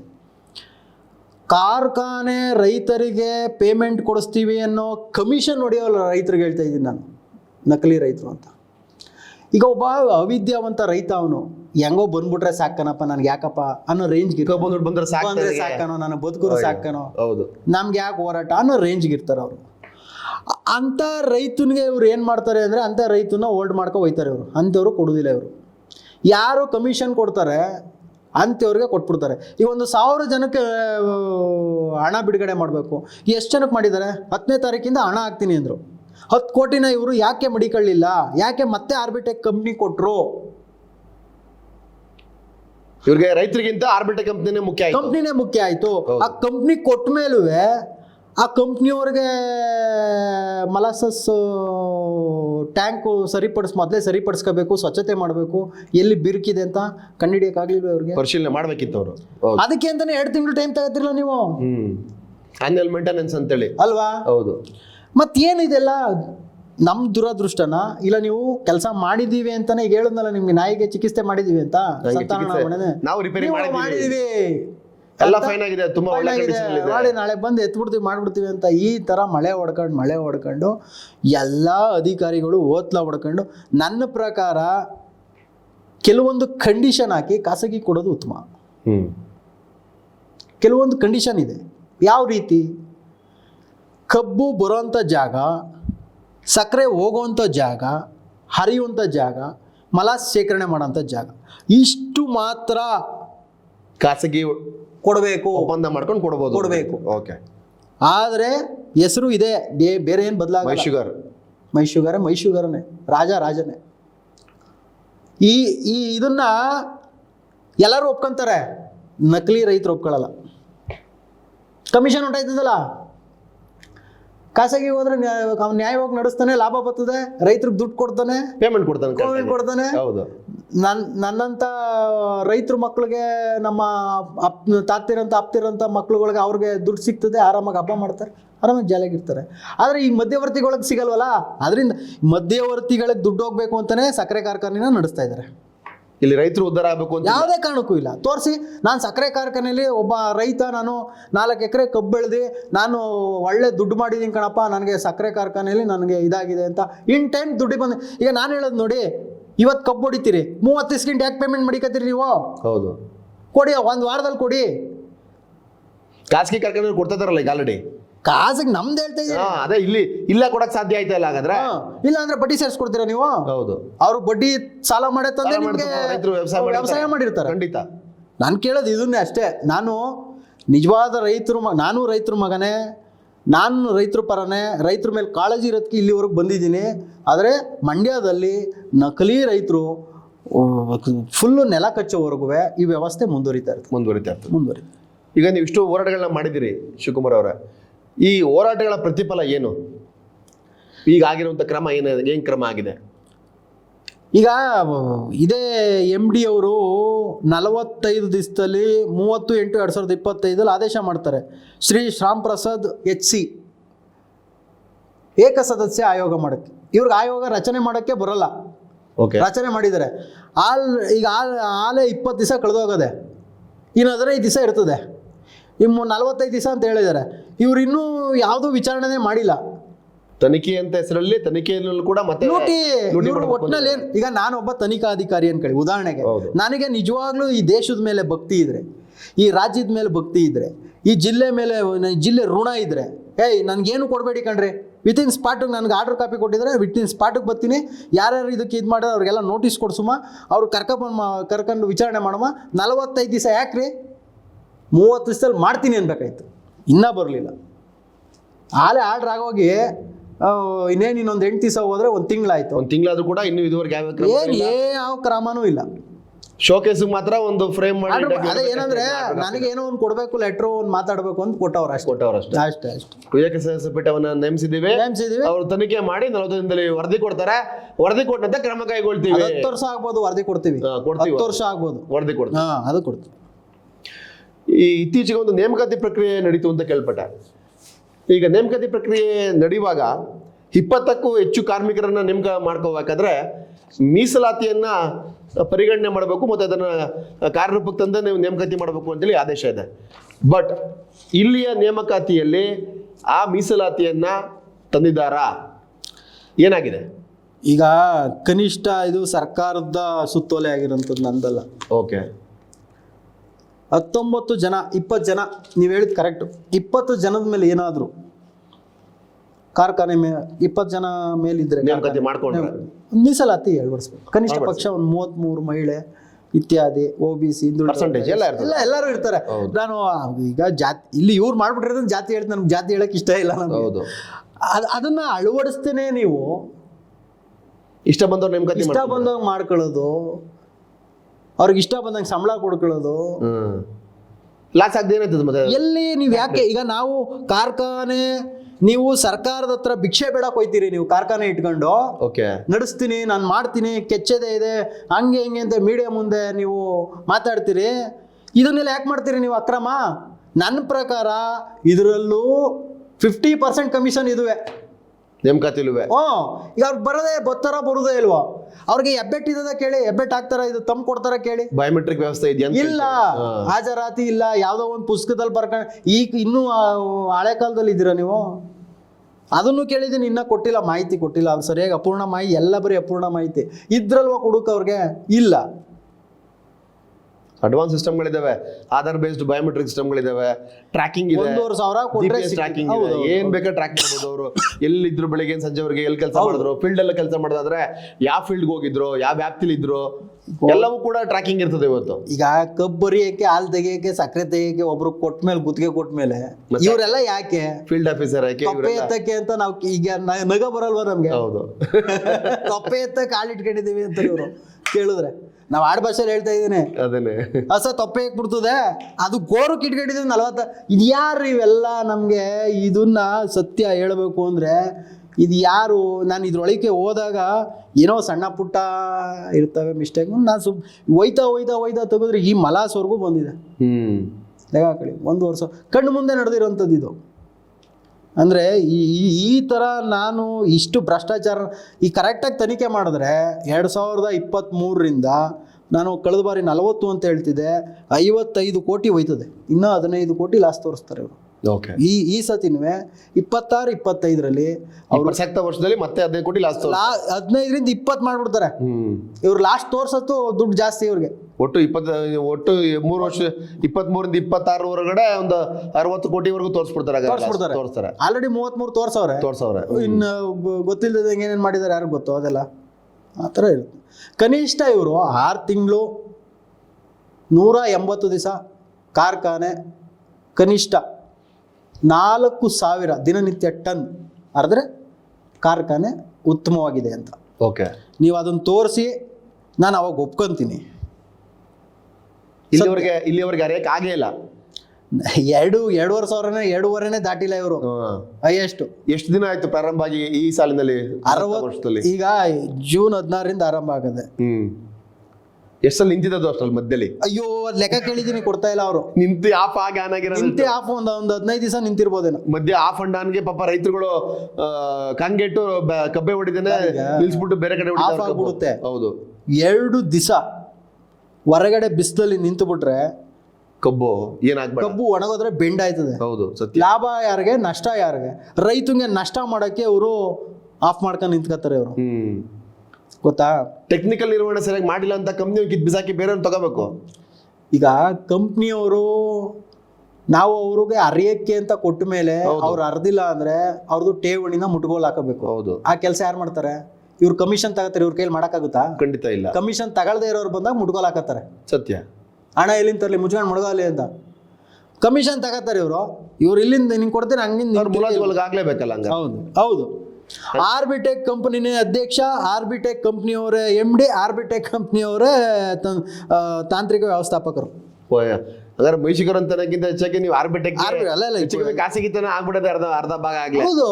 ಕಾರ್ಖಾನೆ ರೈತರಿಗೆ ಪೇಮೆಂಟ್ ಕೊಡಿಸ್ತೀವಿ ಅನ್ನೋ ಕಮಿಷನ್ ಹೊಡೆಯೋ ರೈತರಿಗೆ ಹೇಳ್ತಾ ಇದ್ದೀನಿ ನಾನು. ನಕಲಿ ರೈತರು ಅಂತ. ಈಗ ಒಬ್ಬ ಅವಿದ್ಯಾವಂತ ರೈತ ಅವನು ಹೆಂಗೋ ಬಂದ್ಬಿಟ್ರೆ ಸಾಕನಪ್ಪ ನನಗೆ ಯಾಕಪ್ಪ ಅನ್ನೋ ರೇಂಜ್ಗೆ ಬಂದ್ಬಿಟ್ಟು ಬಂದ್ರೆ ಸಾಕು. ಸಾಕನೋ ನನ್ನ ಬದುಕರು ಸಾಕನೋ. ಹೌದು. ನಮ್ಗೆ ಯಾಕೆ ಹೋರಾಟ ಅನ್ನೋ ರೇಂಜ್ಗೆ ಇರ್ತಾರೆ ಅವರು. ಅಂಥ ರೈತನಿಗೆ ಇವ್ರು ಏನು ಮಾಡ್ತಾರೆ ಅಂದರೆ ಅಂಥ ರೈತನ ಹೋಲ್ಡ್ ಮಾಡ್ಕೊ ಹೋಯ್ತಾರೆ ಇವರು. ಅಂಥವ್ರು ಕೊಡೋದಿಲ್ಲ ಇವರು. ಯಾರು ಕಮಿಷನ್ ಕೊಡ್ತಾರೆ ಅಂಥವ್ರಿಗೆ ಕೊಟ್ಬಿಡ್ತಾರೆ. ಈಗ ಒಂದು ಸಾವಿರ ಜನಕ್ಕೆ ಹಣ ಬಿಡುಗಡೆ ಮಾಡಬೇಕು. ಎಷ್ಟು ಜನಕ್ಕೆ ಮಾಡಿದ್ದಾರೆ? ಹತ್ತನೇ ತಾರೀಕಿಂದ ಹಣ ಹಾಕ್ತೀನಿ ಅಂದರು. ಹತ್ತು ಕೋಟಿನ ಇವರು ಯಾಕೆ ಮಡಿಕೊಳ್ಳಿಲ್ಲ? ಯಾಕೆ ಮತ್ತೆ ಆರ್ಬಿಟೆಕ್ ಕಂಪ್ನಿ ಕೊಟ್ಟರು ಇವ್ರಿಗೆ ರೈತರಿಗಿಂತ ಆರ್ಬಿಟ ಕಂಪ್ನಿನೇ ಮುಖ್ಯ ಆಯ್ತು. ಕಂಪ್ನಿನೇ ಮುಖ್ಯ ಆಯ್ತು. ಆ ಕಂಪ್ನಿ ಕೊಟ್ಟ ಮೇಲೂ ಆ ಕಂಪ್ನಿಯವ್ರಿಗೆ ಮಲಾಸಸ್ ಟ್ಯಾಂಕು ಸರಿಪಡಿಸ್ ಮೊದಲೇ ಸರಿಪಡಿಸ್ಕೋಬೇಕು ಸ್ವಚ್ಛತೆ ಮಾಡಬೇಕು ಎಲ್ಲಿ ಬಿರುಕಿದೆ ಅಂತ ಕಂಡಿಡಿಯೋಕ್ಕಾಗ್ಲಿಲ್ಲ ಅವ್ರಿಗೆ? ಪರಿಶೀಲನೆ ಮಾಡ್ಬೇಕಿತ್ತು ಅವರು ಅದಕ್ಕೆ ಅಂತಾನೆ ಎರಡು ತಿಂಗಳು ಟೈಮ್ ತಗೋತಿರಲ್ಲ ನೀವು? ಹ್ಮ್. ಆನ್ಯಲ್ ಮೇಂಟೆನೆನ್ಸ್ ಅಂತೇಳಿ. ಅಲ್ವಾ? ಹೌದು. ಮತ್ತೇನಿದೆಲ್ಲ? ನಮ್ಮ ದುರದೃಷ್ಟನ ಇಲ್ಲ ನೀವು ಕೆಲಸ ಮಾಡಿದೀವಿ ಅಂತಾನೆ ಈಗ ಹೇಳಿದ್ನಲ್ಲ ನಿಮ್ಗೆ ನಾಯಿಗೆ ಚಿಕಿತ್ಸೆ ಮಾಡಿದೀವಿ ಅಂತ. ನಾವು ರಿಪೇರಿ ಮಾಡಿದೀವಿ. ಎಲ್ಲ ಫೈನ್ ಆಗಿದೆ ತುಂಬಾ. ಮಾಡಿ ನಾಳೆ ಬಂದು ಎತ್ಬಿಡ್ತೀವಿ ಮಾಡ್ಬಿಡ್ತೀವಿ ಅಂತ ಈ ತರ ಮಳೆ ಹೊಡ್ಕೊಂಡು ಮಳೆ ಹೊಡ್ಕೊಂಡು ಎಲ್ಲ ಅಧಿಕಾರಿಗಳು ಓತ್ಲ ಹೊಡ್ಕೊಂಡು ನನ್ನ ಪ್ರಕಾರ ಕೆಲವೊಂದು ಕಂಡೀಷನ್ ಹಾಕಿ ಖಾಸಗಿ ಕೊಡೋದು ಉತ್ತಮ. ಕೆಲವೊಂದು ಕಂಡೀಷನ್ ಇದೆ. ಯಾವ ರೀತಿ? ಕಬ್ಬು ಬರೋಂಥ ಜಾಗ ಸಕ್ಕರೆ ಹೋಗುವಂಥ ಜಾಗ ಹರಿಯುವಂಥ ಜಾಗ ಮಲ ಶೇಖರಣೆ ಮಾಡೋಂಥ ಜಾಗ. ಇಷ್ಟು ಮಾತ್ರ ಖಾಸಗಿ ಕೊಡಬೇಕು. ಒಪ್ಪಂದ ಮಾಡ್ಕೊಂಡು ಕೊಡ್ಬೋದು. ಕೊಡಬೇಕು. ಓಕೆ. ಆದರೆ ಹೆಸರು ಇದೆ. ಬೇರೆ ಏನು ಮೈ ಶುಗರ್ ಮೈಶುಗರೇ ಮೈಶುಗರನೇ ರಾಜ ರಾಜನೇ ಈ ಈ ಇದನ್ನ ಎಲ್ಲರೂ ಒಪ್ಕೊಂತಾರೆ. ನಕಲಿ ರೈತರು ಒಪ್ಕೊಳ್ಳಲ್ಲ. ಕಮಿಷನ್ ಹೊಂಟಾಯ್ತದಲ್ಲ ಖಾಸಗಿ ಹೋದ್ರೆ ನ್ಯಾಯವಾಗಿ ನಡೆಸ್ತಾನೆ ಲಾಭ ಬರ್ತದೆ ರೈತರಿಗೆ ದುಡ್ಡು ಕೊಡ್ತಾನೆ ಪೇಮೆಂಟ್ ಕೊಡ್ತಾನೆ ಪೇಮೆಂಟ್ ಕೊಡ್ತಾನೆ. ಹೌದು. ನನ್ ನನ್ನಂತ ರೈತರ ಮಕ್ಳಿಗೆ ನಮ್ಮ ಅಪ್ ತಾತಿರಂತ ಅಪ್ತಿರಂತ ಮಕ್ಳುಗಳಿಗೆ ಅವ್ರಿಗೆ ದುಡ್ಡು ಸಿಗ್ತದೆ ಆರಾಮಾಗಿ ಹಬ್ಬ ಮಾಡ್ತಾರೆ ಆರಾಮಾಗಿ ಜಾಲಿಯಾಗಿರ್ತಾರೆ ಆದರೆ ಈ ಮಧ್ಯವರ್ತಿಗಳಿಗೆ ಸಿಗಲ್ವಲ್ಲ? ಅದರಿಂದ ಮಧ್ಯವರ್ತಿಗಳಿಗೆ ದುಡ್ಡು ಹೋಗ್ಬೇಕು ಅಂತಲೇ ಸಕ್ಕರೆ ಕಾರ್ಖಾನೆನ ನಡೆಸ್ತಾ ಇದ್ದಾರೆ ಇಲ್ಲಿ ರೈತರು ಉದ್ಧಾರ ಆಗಬೇಕು ಅಂತ ಯಾವುದೇ ಕಾರಣಕ್ಕೂ ಇಲ್ಲ. ತೋರಿಸಿ ನಾನು ಸಕ್ಕರೆ ಕಾರ್ಖಾನೆಯಲ್ಲಿ ಒಬ್ಬ ರೈತ ನಾನು ನಾಲ್ಕು ಎಕರೆ ಕಬ್ಬು ಬೆಳೆದು ನಾನು ಒಳ್ಳೆ ದುಡ್ಡು ಮಾಡಿದ್ದೀನಿ ಕಣಪ್ಪ ನನಗೆ ಸಕ್ಕರೆ ಕಾರ್ಖಾನೆಯಲ್ಲಿ ನನಗೆ ಇದಾಗಿದೆ ಅಂತ ಇನ್ ಟೈಮ್ ದುಡ್ಡು ಬಂದು ಈಗ ನಾನು ಹೇಳೋದು ನೋಡಿ ಇವತ್ತು ಕಬ್ಬು ಹೊಡಿತೀರಿ ಮೂವತ್ತು ಸೆಕೆಂಡ್ ಯಾಕೆ ಪೇಮೆಂಟ್ ಮಾಡಿಕತ್ತೀರಿ ನೀವು? ಹೌದು. ಕೊಡಿ ಒಂದು ವಾರದಲ್ಲಿ ಕೊಡಿ. ಖಾಸಗಿ ಕಾರ್ಖಾನೆ ಕೊಡ್ತಾ ಇದಾರಲ್ಲ ಈಗ ಆಲ್ರೆಡಿ ಕಾಸಿಗೆ ನಮ್ದು ಹೇಳ್ತಾ ಇದ್ದೀರ. ಅದೇ ಇಲ್ಲಿ ಇಲ್ಲ ಕೊಡಕ್ ಸಾಧ್ಯ ಆಯ್ತಾ ಇಲ್ಲ ಹಾಗಾದ್ರೆ. ಇಲ್ಲ ಅಂದ್ರೆ ಬಡ್ಡಿ ಸೇರಿಸ್ಕೊಡ್ತೀರಾ ನೀವು? ಹೌದು. ಅವ್ರು ಬಡ್ಡಿ ಸಾಲ ಮಾಡೋ ತಂದೆ ನಿಮಗೆ ರೈತರು ವ್ಯವಸಾಯ ಮಾಡಿರ್ತಾರೆ. ವ್ಯವಸಾಯ ಮಾಡಿರ್ತಾರೆ. ಖಂಡಿತ. ನಾನು ಕೇಳೋದು ಇದನ್ನೇ ಅಷ್ಟೇ. ನಾನು ನಿಜವಾದ ರೈತರು ಮ ನಾನು ರೈತರ ಮಗನೇ ನಾನು ರೈತರ ಪರನೇ ರೈತರ ಮೇಲೆ ಕಾಳಜಿ ಇರೋದಕ್ಕೆ ಇಲ್ಲಿವರೆಗೆ ಬಂದಿದ್ದೀನಿ. ಆದರೆ ಮಂಡ್ಯದಲ್ಲಿ ನಕಲಿ ರೈತರು ಫುಲ್ಲು ನೆಲ ಕಚ್ಚೋವರೆಗೂ ಈ ವ್ಯವಸ್ಥೆ ಮುಂದುವರಿತಾ ಇರ್ತದೆ ಮುಂದುವರಿತಾ ಇರ್ತದೆ. ಮುಂದುವರಿ ಈಗ ನೀವು ಇಷ್ಟು ಹೋರಾಟಗಳನ್ನ ಮಾಡಿದಿರಿ ಶಿವಕುಮಾರ್ ಅವರೇ. ಈ ಹೋರಾಟಗಳ ಪ್ರತಿಫಲ ಏನು? ಈಗ ಆಗಿರುವಂತ ಕ್ರಮ ಏನು ಏನು ಕ್ರಮ ಆಗಿದೆ? ಈಗ ಇದೇ ಎಂ ಡಿ ಅವರು ನಲವತ್ತೈದು ದಿವಸದಲ್ಲಿ ಮೂವತ್ತು ಎಂಟು ಎರಡು ಸಾವಿರದ ಇಪ್ಪತ್ತೈದಲ್ಲಿ ಆದೇಶ ಮಾಡ್ತಾರೆ. ಶ್ರೀ ಶ್ಯಾಮ್ ಪ್ರಸಾದ್ ಎಚ್ ಸಿ ಏಕ ಸದಸ್ಯ ಆಯೋಗ ಮಾಡೋಕ್ಕೆ. ಇವ್ರಿಗೆ ಆಯೋಗ ರಚನೆ ಮಾಡೋಕ್ಕೆ ಬರಲ್ಲ. ಓಕೆ. ರಚನೆ ಮಾಡಿದ್ದಾರೆ. ಆಲ್ ಈಗ ಆಲ್ ಆಲೇ ಇಪ್ಪತ್ತು ದಿವಸ ಕಳೆದೋಗದೆ. ಇನ್ನು ಈ ದಿವಸ ಇರ್ತದೆ. ಇನ್ನು ನಲವತ್ತೈದು ದಿವಸ ಅಂತ ಹೇಳಿದ್ದಾರೆ ಇವ್ರು ಇನ್ನೂ ಯಾವುದೂ ವಿಚಾರಣೆನೇ ಮಾಡಿಲ್ಲ. ತನಿಖೆ ಅಂತ ಹೆಸರಲ್ಲಿ ತನಿಖೆಯಲ್ಲೂ ಕೂಡ ಮತ್ತೆ ಲೂಟಿ ಇವ್ರು ಏನ್ ಈಗ ನಾನೊಬ್ಬ ತನಿಖಾಧಿಕಾರಿ ಅನ್ಕೊಳ್ಳಿ ಉದಾಹರಣೆಗೆ. ನನಗೆ ನಿಜವಾಗ್ಲೂ ಈ ದೇಶದ ಮೇಲೆ ಭಕ್ತಿ ಇದ್ರೆ ಈ ರಾಜ್ಯದ ಮೇಲೆ ಭಕ್ತಿ ಇದ್ರೆ ಈ ಜಿಲ್ಲೆ ಮೇಲೆ ಜಿಲ್ಲೆ ಋಣ ಇದ್ರೆ ಏಯ್ ನನ್ಗೇನು ಕೊಡಬೇಡಿ ಕಣ್ರಿ. ವಿತಿನ್ ಸ್ಪಾಟಿಗೆ ನನಗೆ ಆರ್ಡರ್ ಕಾಪಿ ಕೊಟ್ಟಿದ್ರೆ ವಿತಿನ್ ಸ್ಪಾಟಿಗೆ ಬರ್ತೀನಿ. ಯಾರ್ಯಾರು ಇದಕ್ಕೆ ಇದು ಮಾಡಿದ್ರೆ ಅವ್ರಿಗೆಲ್ಲ ನೋಟಿಸ್ ಕೊಡ್ಸುಮ ಅವ್ರು ಕರ್ಕೊಂಡ್ ಕರ್ಕೊಂಡು ವಿಚಾರಣೆ ಮಾಡಮ್ಮ ನಲವತ್ತೈದು ದಿವಸ ಯಾಕ್ರಿ? ಮೂವತ್ತು ದಿವಸದಲ್ಲಿ ಮಾಡ್ತೀನಿ ಅನ್ಬೇಕಾಯ್ತು. ಇನ್ನೂ ಬರಲಿಲ್ಲ. ಆಲೆ ಆರ್ಡ್ರ್ ಆಗೋಗಿ ಇನ್ನೇನು ಇನ್ನೊಂದು ಎಂಟು ದಿವಸ ಹೋದ್ರೆ ಒಂದು ತಿಂಗಳಾಯ್ತು. ಒಂದು ತಿಂಗಳಾದ್ರೂ ಕೂಡ ಇನ್ನೂ ಇದುವರೆಗೆ ಯಾವ ಏನು ಯಾವ ಕ್ರಮನೂ ಇಲ್ಲ. ಶೋಕೇಸ್ ಮಾತ್ರ ಒಂದು ಫ್ರೇಮ್ ಮಾಡಿ ಅದೇ ಏನಂದ್ರೆ ನನಗೆ ಏನೋ ಒಂದು ಕೊಡಬೇಕು ಲೆಟ್ರು ಒಂದು ಮಾತಾಡಬೇಕು ಅಂತ ಕೊಟ್ಟವ್ರು ಅಷ್ಟೇ. ಕೊಟ್ಟವರಷ್ಟೇ ಅಷ್ಟೇ. ಅಷ್ಟೇ ವಿವೇಕ ಸದಸ್ಯ ಪೀಠವನ್ನ ನೇಮಿಸಿದ್ದೀವಿ. ನೇಮಿಸಿದೀವಿ ಅವರು ತನಿಖೆ ಮಾಡಿ ನಲವತ್ತು ದಿನದಲ್ಲಿ ವರದಿ ಕೊಡ್ತಾರೆ. ವರದಿ ಕೊಟ್ಟಂತೆ ಕ್ರಮ ಕೈಗೊಳ್ತೀವಿ. ಹತ್ತು ವರ್ಷ ಆಗ್ಬೋದು ವರದಿ ಕೊಡ್ತೀವಿ. ಕೊಡ್ತೀವಿ. ಹತ್ತು ವರ್ಷ ಆಗ್ಬೋದು. ವರದಿ ಕೊಡ್ತೀವಿ. ಹಾಂ ಅದು ಕೊಡ್ತೀವಿ. ಈ ಇತ್ತೀಚೆಗೆ ಒಂದು ನೇಮಕಾತಿ ಪ್ರಕ್ರಿಯೆ ನಡೀತು ಅಂತ ಕೇಳ್ಪಟ್ಟ. ಈಗ ನೇಮಕಾತಿ ಪ್ರಕ್ರಿಯೆ ನಡೆಯುವಾಗ ಇಪ್ಪತ್ತಕ್ಕೂ ಹೆಚ್ಚು ಕಾರ್ಮಿಕರನ್ನ ನೇಮಕ ಮಾಡ್ಕೋಬೇಕಾದ್ರೆ ಮೀಸಲಾತಿಯನ್ನ ಪರಿಗಣನೆ ಮಾಡಬೇಕು ಮತ್ತು ಅದನ್ನ ಕಾರ್ಯರೂಪಕ್ಕೆ ತಂದ ನೀವು ನೇಮಕಾತಿ ಮಾಡಬೇಕು ಅಂತೇಳಿ ಆದೇಶ ಇದೆ. ಬಟ್ ಇಲ್ಲಿಯ ನೇಮಕಾತಿಯಲ್ಲಿ ಆ ಮೀಸಲಾತಿಯನ್ನ ತಂದಿದ್ದಾರಾ? ಏನಾಗಿದೆ? ಈಗ ಕನಿಷ್ಠ ಇದು ಸರ್ಕಾರದ ಸುತ್ತೋಲೆ ಆಗಿರೋಂಥದ್ದು ನಂದಲ್ಲ. ಓಕೆ ಹತ್ತೊಂಬತ್ತು ಜನ ಇಪ್ಪತ್ತು ಜನ ನೀವು ಹೇಳಿದ್ ಕರೆಕ್ಟ್ ಇಪ್ಪತ್ತು ಜನದ ಮೇಲೆ ಏನಾದರೂ ಕಾರ್ಖಾನೆ ಮೇ ಇಪ್ಪತ್ತು ಜನ ಮೇಲಿದ್ರೆ ಮೀಸಲಾತಿ ಅಳವಡಿಸ್ಬೇಕು ಕನಿಷ್ಠ ಪಕ್ಷ ಒಂದು ಮೂವತ್ತ್ಮೂರು ಮಹಿಳೆ ಇತ್ಯಾದಿ ಒ ಬಿ ಸಿ ಹಿಂದೂ ಎಲ್ಲ. ಎಲ್ಲರೂ ಇರ್ತಾರೆ. ನಾನು ಈಗ ಜಾತಿ ಇಲ್ಲಿ ಇವ್ರು ಮಾಡ್ಬಿಟ್ಟಿರೋದನ್ನ ಜಾತಿ ಹೇಳ್ತೀನಿ ನಮ್ಗೆ ಜಾತಿ ಹೇಳಕ್ ಇಷ್ಟ ಇಲ್ಲ ಅದ್ ಅದನ್ನ ಅಳವಡಿಸ್ತೇನೆ ನೀವು ಇಷ್ಟ ಬಂದವ್ರು ಇಷ್ಟ ಮಾಡ್ಕೊಂಡ್ರೆ. ಮಾಡ್ಕೊಳ್ಳೋದು. ಅವ್ರಿಗೆ ಇಷ್ಟ ಬಂದಂಗೆ ಸಂಬಳ ಕೊಡ್ಕೊಳ್ಳೋದು. ಲಾಸ್ ಆಗದೆ ಏನಾಯ್ತದ ಮತ್ತೆ. ಎಲ್ಲಿ ನೀವು ಯಾಕೆ ಈಗ ನಾವು ಕಾರ್ಖಾನೆ ನೀವು ಸರ್ಕಾರದ ಹತ್ರ ಭಿಕ್ಷೆ ಬೇಡಕ್ಕೆ ಹೋಯ್ತೀರಿ ನೀವು ಕಾರ್ಖಾನೆ ಇಟ್ಕೊಂಡು. ಓಕೆ ನಡೆಸ್ತೀನಿ ನಾನು ಮಾಡ್ತೀನಿ ಕೆಚ್ಚದೆ ಇದೆ ಹಂಗೆ ಹಿಂಗೆ ಅಂತ ಮೀಡಿಯಾ ಮುಂದೆ ನೀವು ಮಾತಾಡ್ತೀರಿ. ಇದನ್ನೆಲ್ಲ ಯಾಕೆ ಮಾಡ್ತೀರಿ ನೀವು ಅಕ್ರಮ? ನನ್ನ ಪ್ರಕಾರ ಇದರಲ್ಲೂ ಫಿಫ್ಟಿ ಪರ್ಸೆಂಟ್ ಕಮಿಷನ್ ಇದುವೆ. ನೇಮಕಾತಿಲುವೆ ಹ್ಞೂ ಈಗ ಅವ್ರು ಬರೋದೇ ಬತ್ತಾರ ಬರೋದೇ ಇಲ್ವೋ? ಅವ್ರಿಗೆ ಇದ್ದದ ಕೇಳಿ ಹೆಬ್ಬೆಟ್ ಹಾಕ್ತಾರ ಇದು ತಮ್ಮ ಕೊಡ್ತಾರ ಕೇಳಿ? ಬಯೋಮೆಟ್ರಿಕ್ ವ್ಯವಸ್ಥೆ ಇದೆಯಾ ಅಂತ ಇಲ್ಲ ಕೇಳ್ತಾರೆ. ಹಾ. ಹಾಜರಾತಿ ಇಲ್ಲ ಯಾವುದೋ ಒಂದು ಪುಸ್ತಕದಲ್ಲಿ ಬರ್ಕೊಂಡು ಈಗ ಇನ್ನೂ ಆ, ಹಳೆ ಕಾಲದಲ್ಲಿ ಇದ್ದೀರಾ ನೀವು? ಅದನ್ನು ಕೇಳಿದ್ದೀನಿ ಇನ್ನೂ ಕೊಟ್ಟಿಲ್ಲ ಮಾಹಿತಿ ಕೊಟ್ಟಿಲ್ಲ ಅದು ಸರಿಯಾಗಿ ಅಪೂರ್ಣ ಮಾಹಿತಿ ಎಲ್ಲ ಬರೀ ಅಪೂರ್ಣ ಮಾಹಿತಿ. ಇದ್ರಲ್ವ ಹುಡುಕ ಅವ್ರಿಗೆ? ಇಲ್ಲ. ಅಡ್ವಾನ್ಸ್ ಸಿಸ್ಟಮ್ಗಳಿದಾವೆ ಆಧಾರ್ ಬೇಸ್ಡ್ ಬಯೋಮೆಟ್ರಿಕ್ ಸಿಸ್ಟಮ್ಗಳಿದ್ದಾವೆ ಟ್ರ್ಯಾಕಿಂಗ್ ಇದೆ ಒಂದೂವರೆ ಸಾವಿರ ಕೊಟ್ಟರೆ ಟ್ರ್ಯಾಕಿಂಗ್ ಇದೆ. ಏನ್ ಬೇಕಾದ್ರೆ ಟ್ರ್ಯಾಕ್ ಮಾಡ್ಬೋದು ಅವರು. ಎಲ್ಲಿದ್ರು ಬೆಳಿಗ್ಗೆ ಸಂಜೆವರೆಗೆ ಎಲ್ಲಿ ಕೆಲಸ ಮಾಡಿದ್ರು ಫೀಲ್ಡ್ ಎಲ್ಲ ಕೆಲಸ ಮಾಡೋದಾದ್ರೆ ಯಾವ ಫೀಲ್ಡ್ಗೆ ಹೋಗಿದ್ರು ಯಾವ ವ್ಯಾಪ್ತಿಲಿ ಇದ್ರು ಎಲ್ಲವೂ ಕೂಡ ಟ್ರ್ಯಾಕಿಂಗ್ ಇರ್ತದೆ ಇವತ್ತು. ಈಗ ಕಬ್ಬು ಬರಿಯಕ್ಕೆ ಹಾಲು ತೆಗಿಯಕ್ಕೆ ಸಕ್ಕರೆ ತೆಗಿಯಕ್ಕೆ ಒಬ್ರು ಕೊಟ್ಟ ಮೇಲೆ ಗುತ್ತಿಗೆ ಕೊಟ್ಟ ಮೇಲೆ ಇವರೆಲ್ಲ ಯಾಕೆ? ಫೀಲ್ಡ್ ಆಫೀಸರ್ ಯಾಕೆ ಎತ್ತಕ್ಕೆ ಅಂತ ನಾವು ಈಗ ನಗ ಬರಲ್ವಾ ನಮ್ಗೆ? ಹೌದು. ಕಪ್ಪೆ ಎತ್ತ ಕಾಲಿಟ್ಕೊಂಡಿದೀವಿ ಅಂತ ಇವರು ಕೇಳಿದ್ರೆ. ನಾವು ಆಡ್ ಭಾಷೆಯಲ್ಲಿ ಹೇಳ್ತಾ ಇದ್ದೀನಿ ಅದನ್ನೇ ಹಸ ತೊಪ್ಪೆ ಬಿಡ್ತದೆ ಅದು ಗೋರು ಕಿಟ್ಕೊಂಡಿದ್ದೀವಿ ನಲವತ್ತ ಇದು ಯಾರು ಇವೆಲ್ಲ ನಮಗೆ ಇದನ್ನ ಸತ್ಯ ಹೇಳಬೇಕು ಅಂದರೆ ಇದು ಯಾರು? ನಾನು ಇದ್ರೊಳಗೆ ಹೋದಾಗ ಏನೋ ಸಣ್ಣ ಪುಟ್ಟ ಇರ್ತವೆ ಮಿಸ್ಟೇಕ್ ನಾನು ಸುಮ್ ಒಯ್ತಾ ಒಯ್ತಾ ಒಯ್ತಾ ತೆಗೆದ್ರೆ ಈ ಮಲಾಸ್ವರೆಗೂ ಬಂದಿದೆ. ಹ್ಮ್. ಲೆಕ್ಕ ಒಂದು ವರ್ಷ ಕಣ್ಣು ಮುಂದೆ ನಡೆದಿರೋಂಥದ್ದು ಇದು. ಅಂದರೆ ಈ, ಈ- ಥರ ನಾನು ಇಷ್ಟು ಭ್ರಷ್ಟಾಚಾರ, ಈ ಕರೆಕ್ಟಾಗಿ ತನಿಖೆ ಮಾಡಿದ್ರೆ ಎರಡು ಸಾವಿರದ ಇಪ್ಪತ್ತ್ಮೂರರಿಂದ ನಾನು ಕಳೆದ ಬಾರಿ ನಲವತ್ತು ಅಂತ ಹೇಳ್ತಿದ್ದೆ, ಐವತ್ತೈದು ಕೋಟಿ ಹೋಯ್ತದೆ. ಇನ್ನೂ ಹದಿನೈದು ಕೋಟಿ ಲಾಸ್ ತೋರಿಸ್ತಾರೆ ಇವರು. ಈ ಈ ಸತಿನೂ ಇಪ್ಪತ್ತಾರು ಇಪ್ಪತ್ತೈದರಲ್ಲಿ ಅವ್ರು ಪ್ರಸಕ್ತ ವರ್ಷದಲ್ಲಿ ಮತ್ತೆ ಹದಿನೈದು ಕೋಟಿ ಲಾಸ್ಟ್ ಹದಿನೈದರಿಂದ ಇಪ್ಪತ್ತು ಮಾಡ್ಬಿಡ್ತಾರೆ. ಇವ್ರು ಲಾಸ್ಟ್ ತೋರ್ಸತ್ತು ದುಡ್ಡು ಜಾಸ್ತಿ ಇವ್ರಿಗೆ. ಒಟ್ಟು ಇಪ್ಪತ್ತ ಒಟ್ಟು ಮೂರು ವರ್ಷ ಇಪ್ಪತ್ಮೂರಿಂದ ಇಪ್ಪತ್ತಾರು ಹೊರಗಡೆ ಒಂದು ಅರವತ್ತು ಕೋಟಿವರೆಗೂ ತೋರಿಸ್ಬಿಡ್ತಾರೆ. ತೋರಿಸ್ಬಿಡ್ತಾರೆ. ತೋರಿಸ್ತಾರೆ. ಆಲ್ರೆಡಿ ಮೂವತ್ತ್ಮೂರು ತೋರ್ಸವ್ರೆ. ತೋರ್ಸವ್ರೆ. ಇನ್ನು ಗೊತ್ತಿಲ್ಲದಂಗೆ ಏನೇನು ಮಾಡಿದ್ದಾರೆ ಯಾರಿಗೂ ಗೊತ್ತು? ಅದೆಲ್ಲ ಆ ಥರ ಇರುತ್ತೆ. ಕನಿಷ್ಠ ಇವರು ಆರು ತಿಂಗಳು ನೂರ ಎಂಬತ್ತು ದಿವಸ ಕಾರ್ಖಾನೆ ಕನಿಷ್ಠ. ನಾಲ್ಕು ಸಾವಿರ ದಿನನಿತ್ಯ ಟನ್ ಅರ್ದ್ರೆ ಕಾರ್ಖಾನೆ ಉತ್ತಮವಾಗಿದೆ ಅಂತ. ಓಕೆ. ನೀವು ಅದನ್ನು ತೋರಿಸಿ ನಾನು ಅವಾಗ ಒಪ್ಕೊಂತೀನಿ. ಇಲ್ಲಿವರೆಗೆ ಇಲ್ಲಿವರೆಗೆ ಅರಿಯಕ್ಕೆ ಆಗೇ ಇಲ್ಲ? ಎರಡು ಎರಡೂವರೆ ಸಾವಿರನೇ ಎರಡೂವರೆನೇ ದಾಟಿಲ್ಲ ಇವರು. ಹೈಯೆಸ್ಟ್. ಎಷ್ಟು ದಿನ ಆಯ್ತು ಪ್ರಾರಂಭ ಆಗಿ ಈ ಸಾಲಿನಲ್ಲಿ? ಅರವತ್ತು ವರ್ಷದಲ್ಲಿ? ಈಗ ಜೂನ್ ಹದಿನಾರರಿಂದ ಆರಂಭ ಆಗದೆ. ಹ್ಮ್. ಎಷ್ಟಲ್ಲಿ ನಿಂತಿದ್ದು ಅಷ್ಟಲ್ಲಿ ಮಧ್ಯದಲ್ಲಿ? ಅಯ್ಯೋ ಅದ್ ಲೆಕ್ಕ ಕೇಳಿದೀನಿ ಕೊಡ್ತಾ ಇಲ್ಲ ಅವರು. ನಿಂತು ಆಫ್ ಆಗಿ ಆನ್ ಆಗಿರೋದು ನಿಂತೆ ಆಫ್ ಒಂದು ಒಂದು ಹದಿನೈದು ದಿವಸ ನಿಂತಿರ್ಬೋದೇನೋ. ಮಧ್ಯೆ ಆಫ್ ಅಂಡ್ ಆನ್ಗೆ ಪಾಪ ರೈತರುಗಳು ಕಂಗೆಟ್ಟು ಬ- ಕಬ್ಬೆ ಹೊಡಿದೇನೆ ನಿಲ್ಸ್ಬಿಟ್ಟು ಬೇರೆ ಕಡೆ ಆಫ್. ಆಗ್ಬಿಡುತ್ತೆ. ಹೌದು. ಎರಡು ದಿವಸ ಹೊರಗಡೆ ಬಿಸಿಲಲ್ಲಿ ನಿಂತು ಬಿಟ್ರೆ ಕಬ್ಬು ಏನಾಗ್ಬೇಡ. ಕಬ್ಬು ಒಣಗೋದ್ರೆ ಬೆಂಡ್ ಆಯ್ತದೆ ಹೌದು ಸತ್ಯ. ಲಾಭ ಯಾರಿಗೆ? ನಷ್ಟ ಯಾರಿಗೆ? ರೈತಂಗೆ ನಷ್ಟ ಮಾಡಕ್ಕೆ ಅವರು ಆಫ್ ಮಾಡ್ಕೊಂಡು ನಿಂತ್ಕೋತಾರೆ ಇವರು. ಹ್ಮ್. ಗೊತ್ತಾ? ಟೆಕ್ನಿಕಲ್ ನಿರ್ವಹಣೆ ಸರಿಯಾಗಿ ಮಾಡಿಲ್ಲ ಅಂತ ಕಂಪ್ನಿ ಕಿತ್ ಬಿಸಾಕಿ ಬೇರೆಯವ್ರು ತಗೋಬೇಕು. ಈಗ ಕಂಪ್ನಿಯವರು ನಾವು ಅವ್ರಿಗೆ ಅರಿಯಕ್ಕೆ ಅಂತ ಕೊಟ್ಟ ಮೇಲೆ. ಅವ್ರು ಅರ್ದಿಲ್ಲ ಅಂದ್ರೆ ಅವ್ರದ್ದು ಠೇವಣಿನ ಮುಟ್ಗೋಲ್ ಹಾಕಬೇಕು. ಹೌದು. ಆ ಕೆಲಸ ಯಾರು ಮಾಡ್ತಾರೆ? ಇವ್ರು ಕಮಿಷನ್ ತಗೋತಾರೆ ಇವ್ರ ಕೈಲಿ ಮಾಡಕ್ಕಾಗುತ್ತಾ? ಖಂಡಿತ ಇಲ್ಲ. ಕಮಿಷನ್ ತಗೊಳ್ದೇ ಇರೋರು ಬಂದಾಗ ಮುಟ್ಗೋಲ್ ಹಾಕತ್ತಾರೆ. ಸತ್ಯ. ಹಣ ಎಲ್ಲಿಂದ ತರಲಿ? ಮುಚ್ಕೊಂಡು ಮುಳುಗಲಿ ಅಂತ. ಕಮಿಷನ್ ತಗೋತಾರೆ ಇವರು. ಇವ್ರು ಇಲ್ಲಿಂದ ನಿಂಗೆ ಕೊಡ್ತೀನಿ ಹಂಗಿಂದ ಹೌದು. ಹೌದು. ಆರ್ಬಿಟೆಕ್ ಕಂಪನಿನೇ ಅಧ್ಯಕ್ಷ ಆರ್ಬಿಟೆಕ್ ಕಂಪ್ನಿಯವರ ಎಂ ಡಿ ಆರ್ಬಿಟೆಕ್ ಕಂಪ್ನಿಯವರೇ ತಾಂತ್ರಿಕ ವ್ಯವಸ್ಥಾಪಕರು. ಹಂಗಾರೆ ಅಂತನಕ್ಕಿಂತ ಹೆಚ್ಚಾಗಿ ನೀವು ಆರ್ಬಿಟೆಕ್ ಆರ್ಬಿ- ಅಲ್ಲ, ಅಲ್ಲ, ಹೆಚ್ಚಿಗೆ ಖಾಸಗಿತನ ಆಗ್ಬಿಡದೆ ಅರ್ಧ ಅರ್ಧ ಭಾಗ ಆಗ್ಲೇ. ಹೌದು.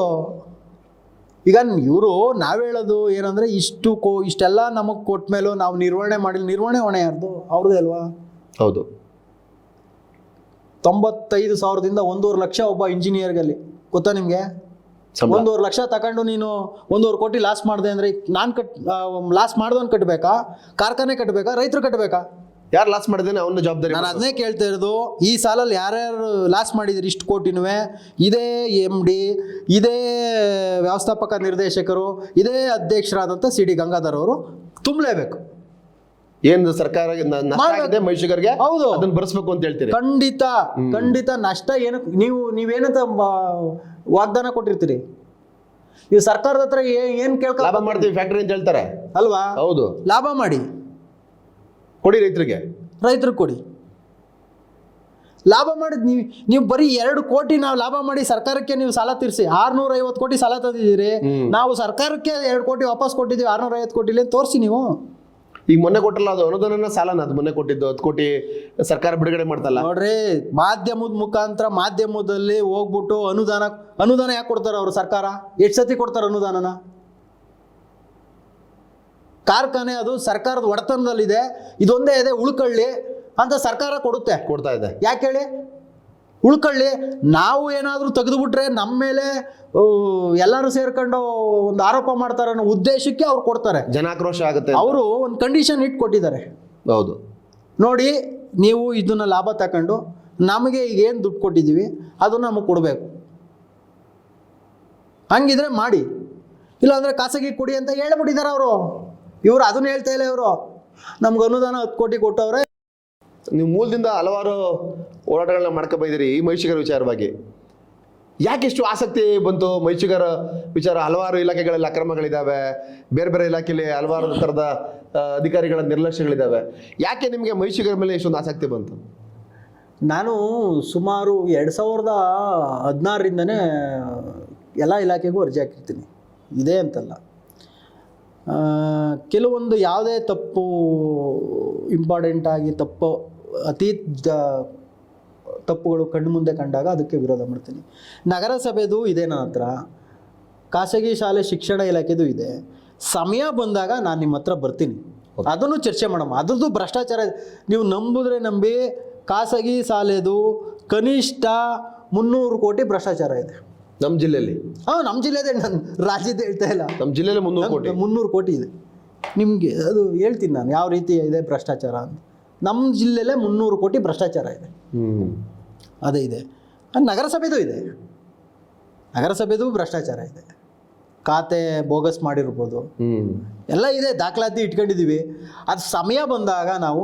ಈಗ ಇವರು ನಾವ್ ಹೇಳೋದು ಏನಂದ್ರೆ ಇಷ್ಟು ಕೋ ಇಷ್ಟೆಲ್ಲ ನಮಗ್ ಕೊಟ್ಟ ಮೇಲೂ ನಾವು ನಿರ್ವಹಣೆ ಮಾಡಿಲ್ಲ. ನಿರ್ವಹಣೆ ಹೊಣೆ ಯಾರ್ದು? ಅವ್ರದ್ದೇ ಅಲ್ವಾ? ಹೌದು. ತೊಂಬತ್ತೈದು ಸಾವಿರದಿಂದ ಒಂದೂವರೆ ಲಕ್ಷ ಒಬ್ಬ ಇಂಜಿನಿಯರ್ಗಲ್ಲಿ ಗೊತ್ತಾ ನಿಮ್ಗೆ? ಒಂದೂವರೆ ಲಕ್ಷ ತಗೊಂಡು ನೀನು ಒಂದೂವರೆ ಕೋಟಿ ಲಾಸ್ ಮಾಡಿದೆ ಅಂದ್ರೆ ನಾನು ಕಟ್ ಲಾಸ್ ಮಾಡ್ದವನ್ ಕಟ್ಟಬೇಕಾ ಕಾರ್ಖಾನೆ ಕಟ್ಟಬೇಕಾ ರೈತರು ಕಟ್ಟಬೇಕಾ ಯಾರು ಲಾಸ್ ಮಾಡಿದೇನೆ ಅವನ ಜವಾಬ್ದಾರಿ ನಾನು ಅದನ್ನೇ ಕೇಳ್ತಾ ಇರೋದು ಈ ಸಾಲಲ್ಲಿ ಯಾರ್ಯಾರು ಲಾಸ್ ಮಾಡಿದ್ರಿ ಇಷ್ಟು ಕೋಟಿನೂ ಇದೇ ಎಂ ಡಿ ಇದೇ ವ್ಯವಸ್ಥಾಪಕ ನಿರ್ದೇಶಕರು ಇದೇ ಅಧ್ಯಕ್ಷರಾದಂಥ ಸಿ ಡಿ ಗಂಗಾಧರ್ ಅವರು ತುಂಬಲೇಬೇಕು. ಏನು ಸರ್ಕಾರ ಮೈಸೂರಿಗೆ ಹೌದು. ಅದನ್ನ ಬರ್ಸ್ಬೇಕು ಅಂತ ಹೇಳ್ತೀರಿ. ಖಂಡಿತ ಖಂಡಿತ ನಷ್ಟ ಏನಕ್ಕೆ ನೀವು ನೀವೇನಂತ ವಾಗ್ದಾನ ಕೊಟ್ಟಿರ್ತೀರಿ. ನೀವು ಸರ್ಕಾರದ ಹತ್ರ ಏನ್ ಕೇಳ್ಕೊ ಲಾಭ ಮಾಡ್ತೀವಿ ಫ್ಯಾಕ್ಟ್ರಿ ಅಂತ ಹೇಳ್ತಾರೆ. ಅಲ್ವಾ? ಹೌದು. ಲಾಭ ಮಾಡಿ. ಕೊಡಿ ರೈತರಿಗೆ. ರೈತರಿಗೆ ಕೊಡಿ. ಲಾಭ ಮಾಡಿದ್ ನೀವು ನೀವು ಬರೀ ಎರಡು ಕೋಟಿ ನಾವು ಲಾಭ ಮಾಡಿ ಸರ್ಕಾರಕ್ಕೆ ನೀವು ಸಾಲ ತೀರಿಸಿ ಆರ್ನೂರ ಐವತ್ತು ಕೋಟಿ ಸಾಲ ತಂದಿದ್ದೀರಿ. ನಾವು ಸರ್ಕಾರಕ್ಕೆ ಎರಡು ಕೋಟಿ ವಾಪಸ್ ಕೊಟ್ಟಿದ್ದೀವಿ ಆರ್ನೂರ ಐವತ್ತು ಕೋಟಿ ಇಲ್ಲಿ ತೋರಿಸಿ ನೀವು. ಈಗ ಮೊನ್ನೆ ಕೊಟ್ಟಲ್ಲ ಅದು ಅನುದಾನ ಸಾಲನ ಅದು ಮೊನ್ನೆ ಕೊಟ್ಟಿದ್ದು ಹತ್ತು ಕೋಟಿ ಸರ್ಕಾರ ಬಿಡುಗಡೆ ಮಾಡ್ತಲ್ಲ. ನೋಡ್ರಿ ಮಾಧ್ಯಮದ ಮುಖಾಂತರ ಮಾಧ್ಯಮದಲ್ಲಿ ಹೋಗ್ಬಿಟ್ಟು ಅನುದಾನ ಅನುದಾನ ಯಾಕೆ ಕೊಡ್ತಾರೆ ಅವರು ಸರ್ಕಾರ? ಎಷ್ಟು ಸತಿ ಕೊಡ್ತಾರೆ ಅನುದಾನನ? ಕಾರ್ಖಾನೆ ಅದು ಸರ್ಕಾರದ ಒಡೆತನದಲ್ಲಿದೆ ಇದೊಂದೇ ಇದೆ ಉಳ್ಕೊಳ್ಳಿ ಅಂತ ಸರ್ಕಾರ ಕೊಡುತ್ತೆ. ಕೊಡ್ತಾ ಇದೆ. ಯಾಕೆ ಹೇಳಿ? ಉಳ್ಕೊಳ್ಳಿ. ನಾವು ಏನಾದರೂ ತೆಗೆದುಬಿಟ್ರೆ ನಮ್ಮ ಮೇಲೆ ಎಲ್ಲರೂ ಸೇರ್ಕೊಂಡು ಒಂದು ಆರೋಪ ಮಾಡ್ತಾರೆ ಅನ್ನೋ ಉದ್ದೇಶಕ್ಕೆ ಅವ್ರು ಕೊಡ್ತಾರೆ. ಜನಾಕ್ರೋಶ ಆಗುತ್ತೆ ಅವರು ಒಂದು ಕಂಡೀಷನ್ ಇಟ್ಟು ಕೊಟ್ಟಿದ್ದಾರೆ. ಹೌದು. ನೋಡಿ ನೀವು ಇದನ್ನ ಲಾಭ ತಗೊಂಡು ನಮಗೆ ಈಗ ಏನು ದುಡ್ಡು ಕೊಟ್ಟಿದ್ದೀವಿ ಅದು ನಮಗೆ ಕೊಡಬೇಕು. ಹಂಗಿದ್ರೆ ಮಾಡಿ. ಇಲ್ಲಾಂದರೆ ಖಾಸಗಿ ಕೊಡಿ ಅಂತ ಹೇಳ್ಬಿಟ್ಟಿದ್ದಾರೆ ಅವರು. ಇವರು ಅದನ್ನ ಹೇಳ್ತಾ ಇಲ್ಲ ಇವರು. ನಮ್ಗೆ ಅನುದಾನ ಹತ್ತು ಕೋಟಿ ಕೊಟ್ಟವ್ರೆ. ನೀವು ಮೂಲದಿಂದ ಹಲವಾರು ಹೋರಾಟಗಳನ್ನ ಮಾಡ್ಕೊ ಬಂದಿದ್ದೀರಿ ಈ ಮೈಸೂಗರ ವಿಚಾರವಾಗಿ ಯಾಕೆ ಇಷ್ಟು ಆಸಕ್ತಿ ಬಂತು? ಮೈಸೂಗರ ವಿಚಾರ ಹಲವಾರು ಇಲಾಖೆಗಳಲ್ಲಿ ಅಕ್ರಮಗಳಿದ್ದಾವೆ ಬೇರೆ ಬೇರೆ ಇಲಾಖೆಯಲ್ಲಿ ಹಲವಾರು ಥರದ ಅಧಿಕಾರಿಗಳ ನಿರ್ಲಕ್ಷ್ಯಗಳಿದ್ದಾವೆ ಯಾಕೆ ನಿಮಗೆ ಮೈಸೂಗರ ಮೇಲೆ ಇಷ್ಟೊಂದು ಆಸಕ್ತಿ ಬಂತು? ನಾನು ಸುಮಾರು ಎರಡು ಸಾವಿರದ ಹದಿನಾರರಿಂದನೇ ಎಲ್ಲ ಇಲಾಖೆಗೂ ಅರ್ಜಿ ಹಾಕಿರ್ತೀನಿ. ಇದೇ ಅಂತಲ್ಲ. ಕೆಲವೊಂದು ಯಾವುದೇ ತಪ್ಪು ಇಂಪಾರ್ಟೆಂಟಾಗಿ ತಪ್ಪು ಅತಿ ತಪ್ಪುಗಳು ಕಣ್ಣು ಮುಂದೆ ಕಂಡಾಗ ಅದಕ್ಕೆ ವಿರೋಧ ಮಾಡ್ತೀನಿ. ನಗರಸಭೆದು ಇದೆ ನನ್ನ ಹತ್ರ. ಖಾಸಗಿ ಶಾಲೆ ಶಿಕ್ಷಣ ಇಲಾಖೆದು ಇದೆ. ಸಮಯ ಬಂದಾಗ ನಾನು ನಿಮ್ಮ ಹತ್ರ ಬರ್ತೀನಿ. ಅದನ್ನು ಚರ್ಚೆ ಮಾಡಮ್ಮ ಅದ್ರದ್ದು ಭ್ರಷ್ಟಾಚಾರ. ನೀವು ನಂಬಿದ್ರೆ ನಂಬಿ ಖಾಸಗಿ ಶಾಲೆದು ಕನಿಷ್ಠ ಮುನ್ನೂರು ಕೋಟಿ ಭ್ರಷ್ಟಾಚಾರ ಇದೆ. ನಮ್ಮ ಜಿಲ್ಲೆಯಲ್ಲಿ? ಹಾಂ ನಮ್ಮ ಜಿಲ್ಲೆದೇ ನಾನು ರಾಜ್ಯದ ಹೇಳ್ತಾ ಇಲ್ಲ. ನಮ್ಮ ಜಿಲ್ಲೆಯಲ್ಲಿ ಮುನ್ನೂರು ಕೋಟಿ. ಮುನ್ನೂರು ಕೋಟಿ ಇದೆ. ನಿಮಗೆ ಅದು ಹೇಳ್ತೀನಿ ನಾನು. ಯಾವ ರೀತಿ ಇದೆ ಭ್ರಷ್ಟಾಚಾರ ಅಂತ. ನಮ್ಮ ಜಿಲ್ಲೆಲೇ ಮುನ್ನೂರು ಕೋಟಿ ಭ್ರಷ್ಟಾಚಾರ ಇದೆ. ಅದೇ ಇದೆ. ನಗರಸಭೆದು ಇದೆ. ನಗರಸಭೆದು ಭ್ರಷ್ಟಾಚಾರ ಇದೆ. ಖಾತೆ ಬೋಗಸ್ ಮಾಡಿರ್ಬೋದು. ಎಲ್ಲ ಇದೆ ದಾಖಲಾತಿ ಇಟ್ಕೊಂಡಿದ್ದೀವಿ ಅದು ಸಮಯ ಬಂದಾಗ ನಾವು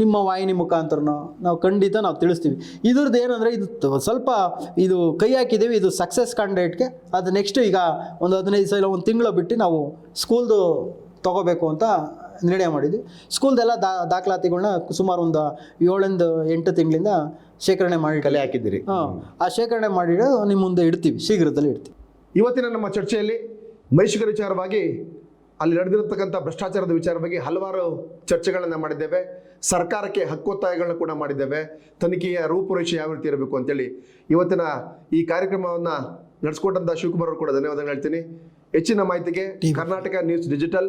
ನಿಮ್ಮ ವಾಹಿನಿ ಮುಖಾಂತರನೋ ನಾವು ಖಂಡಿತ ನಾವು ತಿಳಿಸ್ತೀವಿ. ಇದ್ರದ್ದು ಏನಂದರೆ ಇದು ಸ್ವಲ್ಪ ಇದು ಕೈ ಹಾಕಿದ್ದೀವಿ ಇದು ಸಕ್ಸಸ್ ಕ್ಯಾಂಡಿಡೇಟ್ಗೆ ಅದು ನೆಕ್ಸ್ಟ್ ಈಗ ಒಂದು ಹದಿನೈದು ಸಾವಿರ ಒಂದು ತಿಂಗಳು ಬಿಟ್ಟು ನಾವು ಸ್ಕೂಲ್ದು ತಗೋಬೇಕು ಅಂತ ನಿರ್ಣಯ ಮಾಡಿದ್ವಿ. ಸ್ಕೂಲ್ದೆಲ್ಲ ದಾ ದಾಖಲಾತಿಗಳನ್ನ ಸುಮಾರು ಒಂದು ಏಳಿಂದ ಎಂಟು ತಿಂಗಳಿಂದ ಶೇಖರಣೆ ಮಾಡಿ ಕಲೆ ಹಾಕಿದ್ದೀರಿ. ಹಾಂ ಆ ಶೇಖರಣೆ ಮಾಡಿ ನಿಮ್ಮ ಮುಂದೆ ಇಡ್ತೀವಿ ಶೀಘ್ರದಲ್ಲಿ ಇಡ್ತೀವಿ. ಇವತ್ತಿನ ನಮ್ಮ ಚರ್ಚೆಯಲ್ಲಿ ಮೈಸೂರು ವಿಚಾರವಾಗಿ ಅಲ್ಲಿ ನಡೆದಿರತಕ್ಕಂಥ ಭ್ರಷ್ಟಾಚಾರದ ವಿಚಾರವಾಗಿ ಹಲವಾರು ಚರ್ಚೆಗಳನ್ನು ಮಾಡಿದ್ದೇವೆ. ಸರ್ಕಾರಕ್ಕೆ ಹಕ್ಕೊತ್ತಾಯಗಳನ್ನ ಕೂಡ ಮಾಡಿದ್ದೇವೆ. ತನಿಖೆಯ ರೂಪುರೇಷೆ ಯಾವ ರೀತಿ ಇರಬೇಕು ಅಂತೇಳಿ ಇವತ್ತಿನ ಈ ಕಾರ್ಯಕ್ರಮವನ್ನು ನಡೆಸ್ಕೊಟ್ಟಂಥ ಶಿವಕುಮಾರ್ ಅವರು ಕೂಡ ಧನ್ಯವಾದಗಳು ಹೇಳ್ತೀನಿ. ಹೆಚ್ಚಿನ ಮಾಹಿತಿಗೆ ಕರ್ನಾಟಕ ನ್ಯೂಸ್ ಡಿಜಿಟಲ್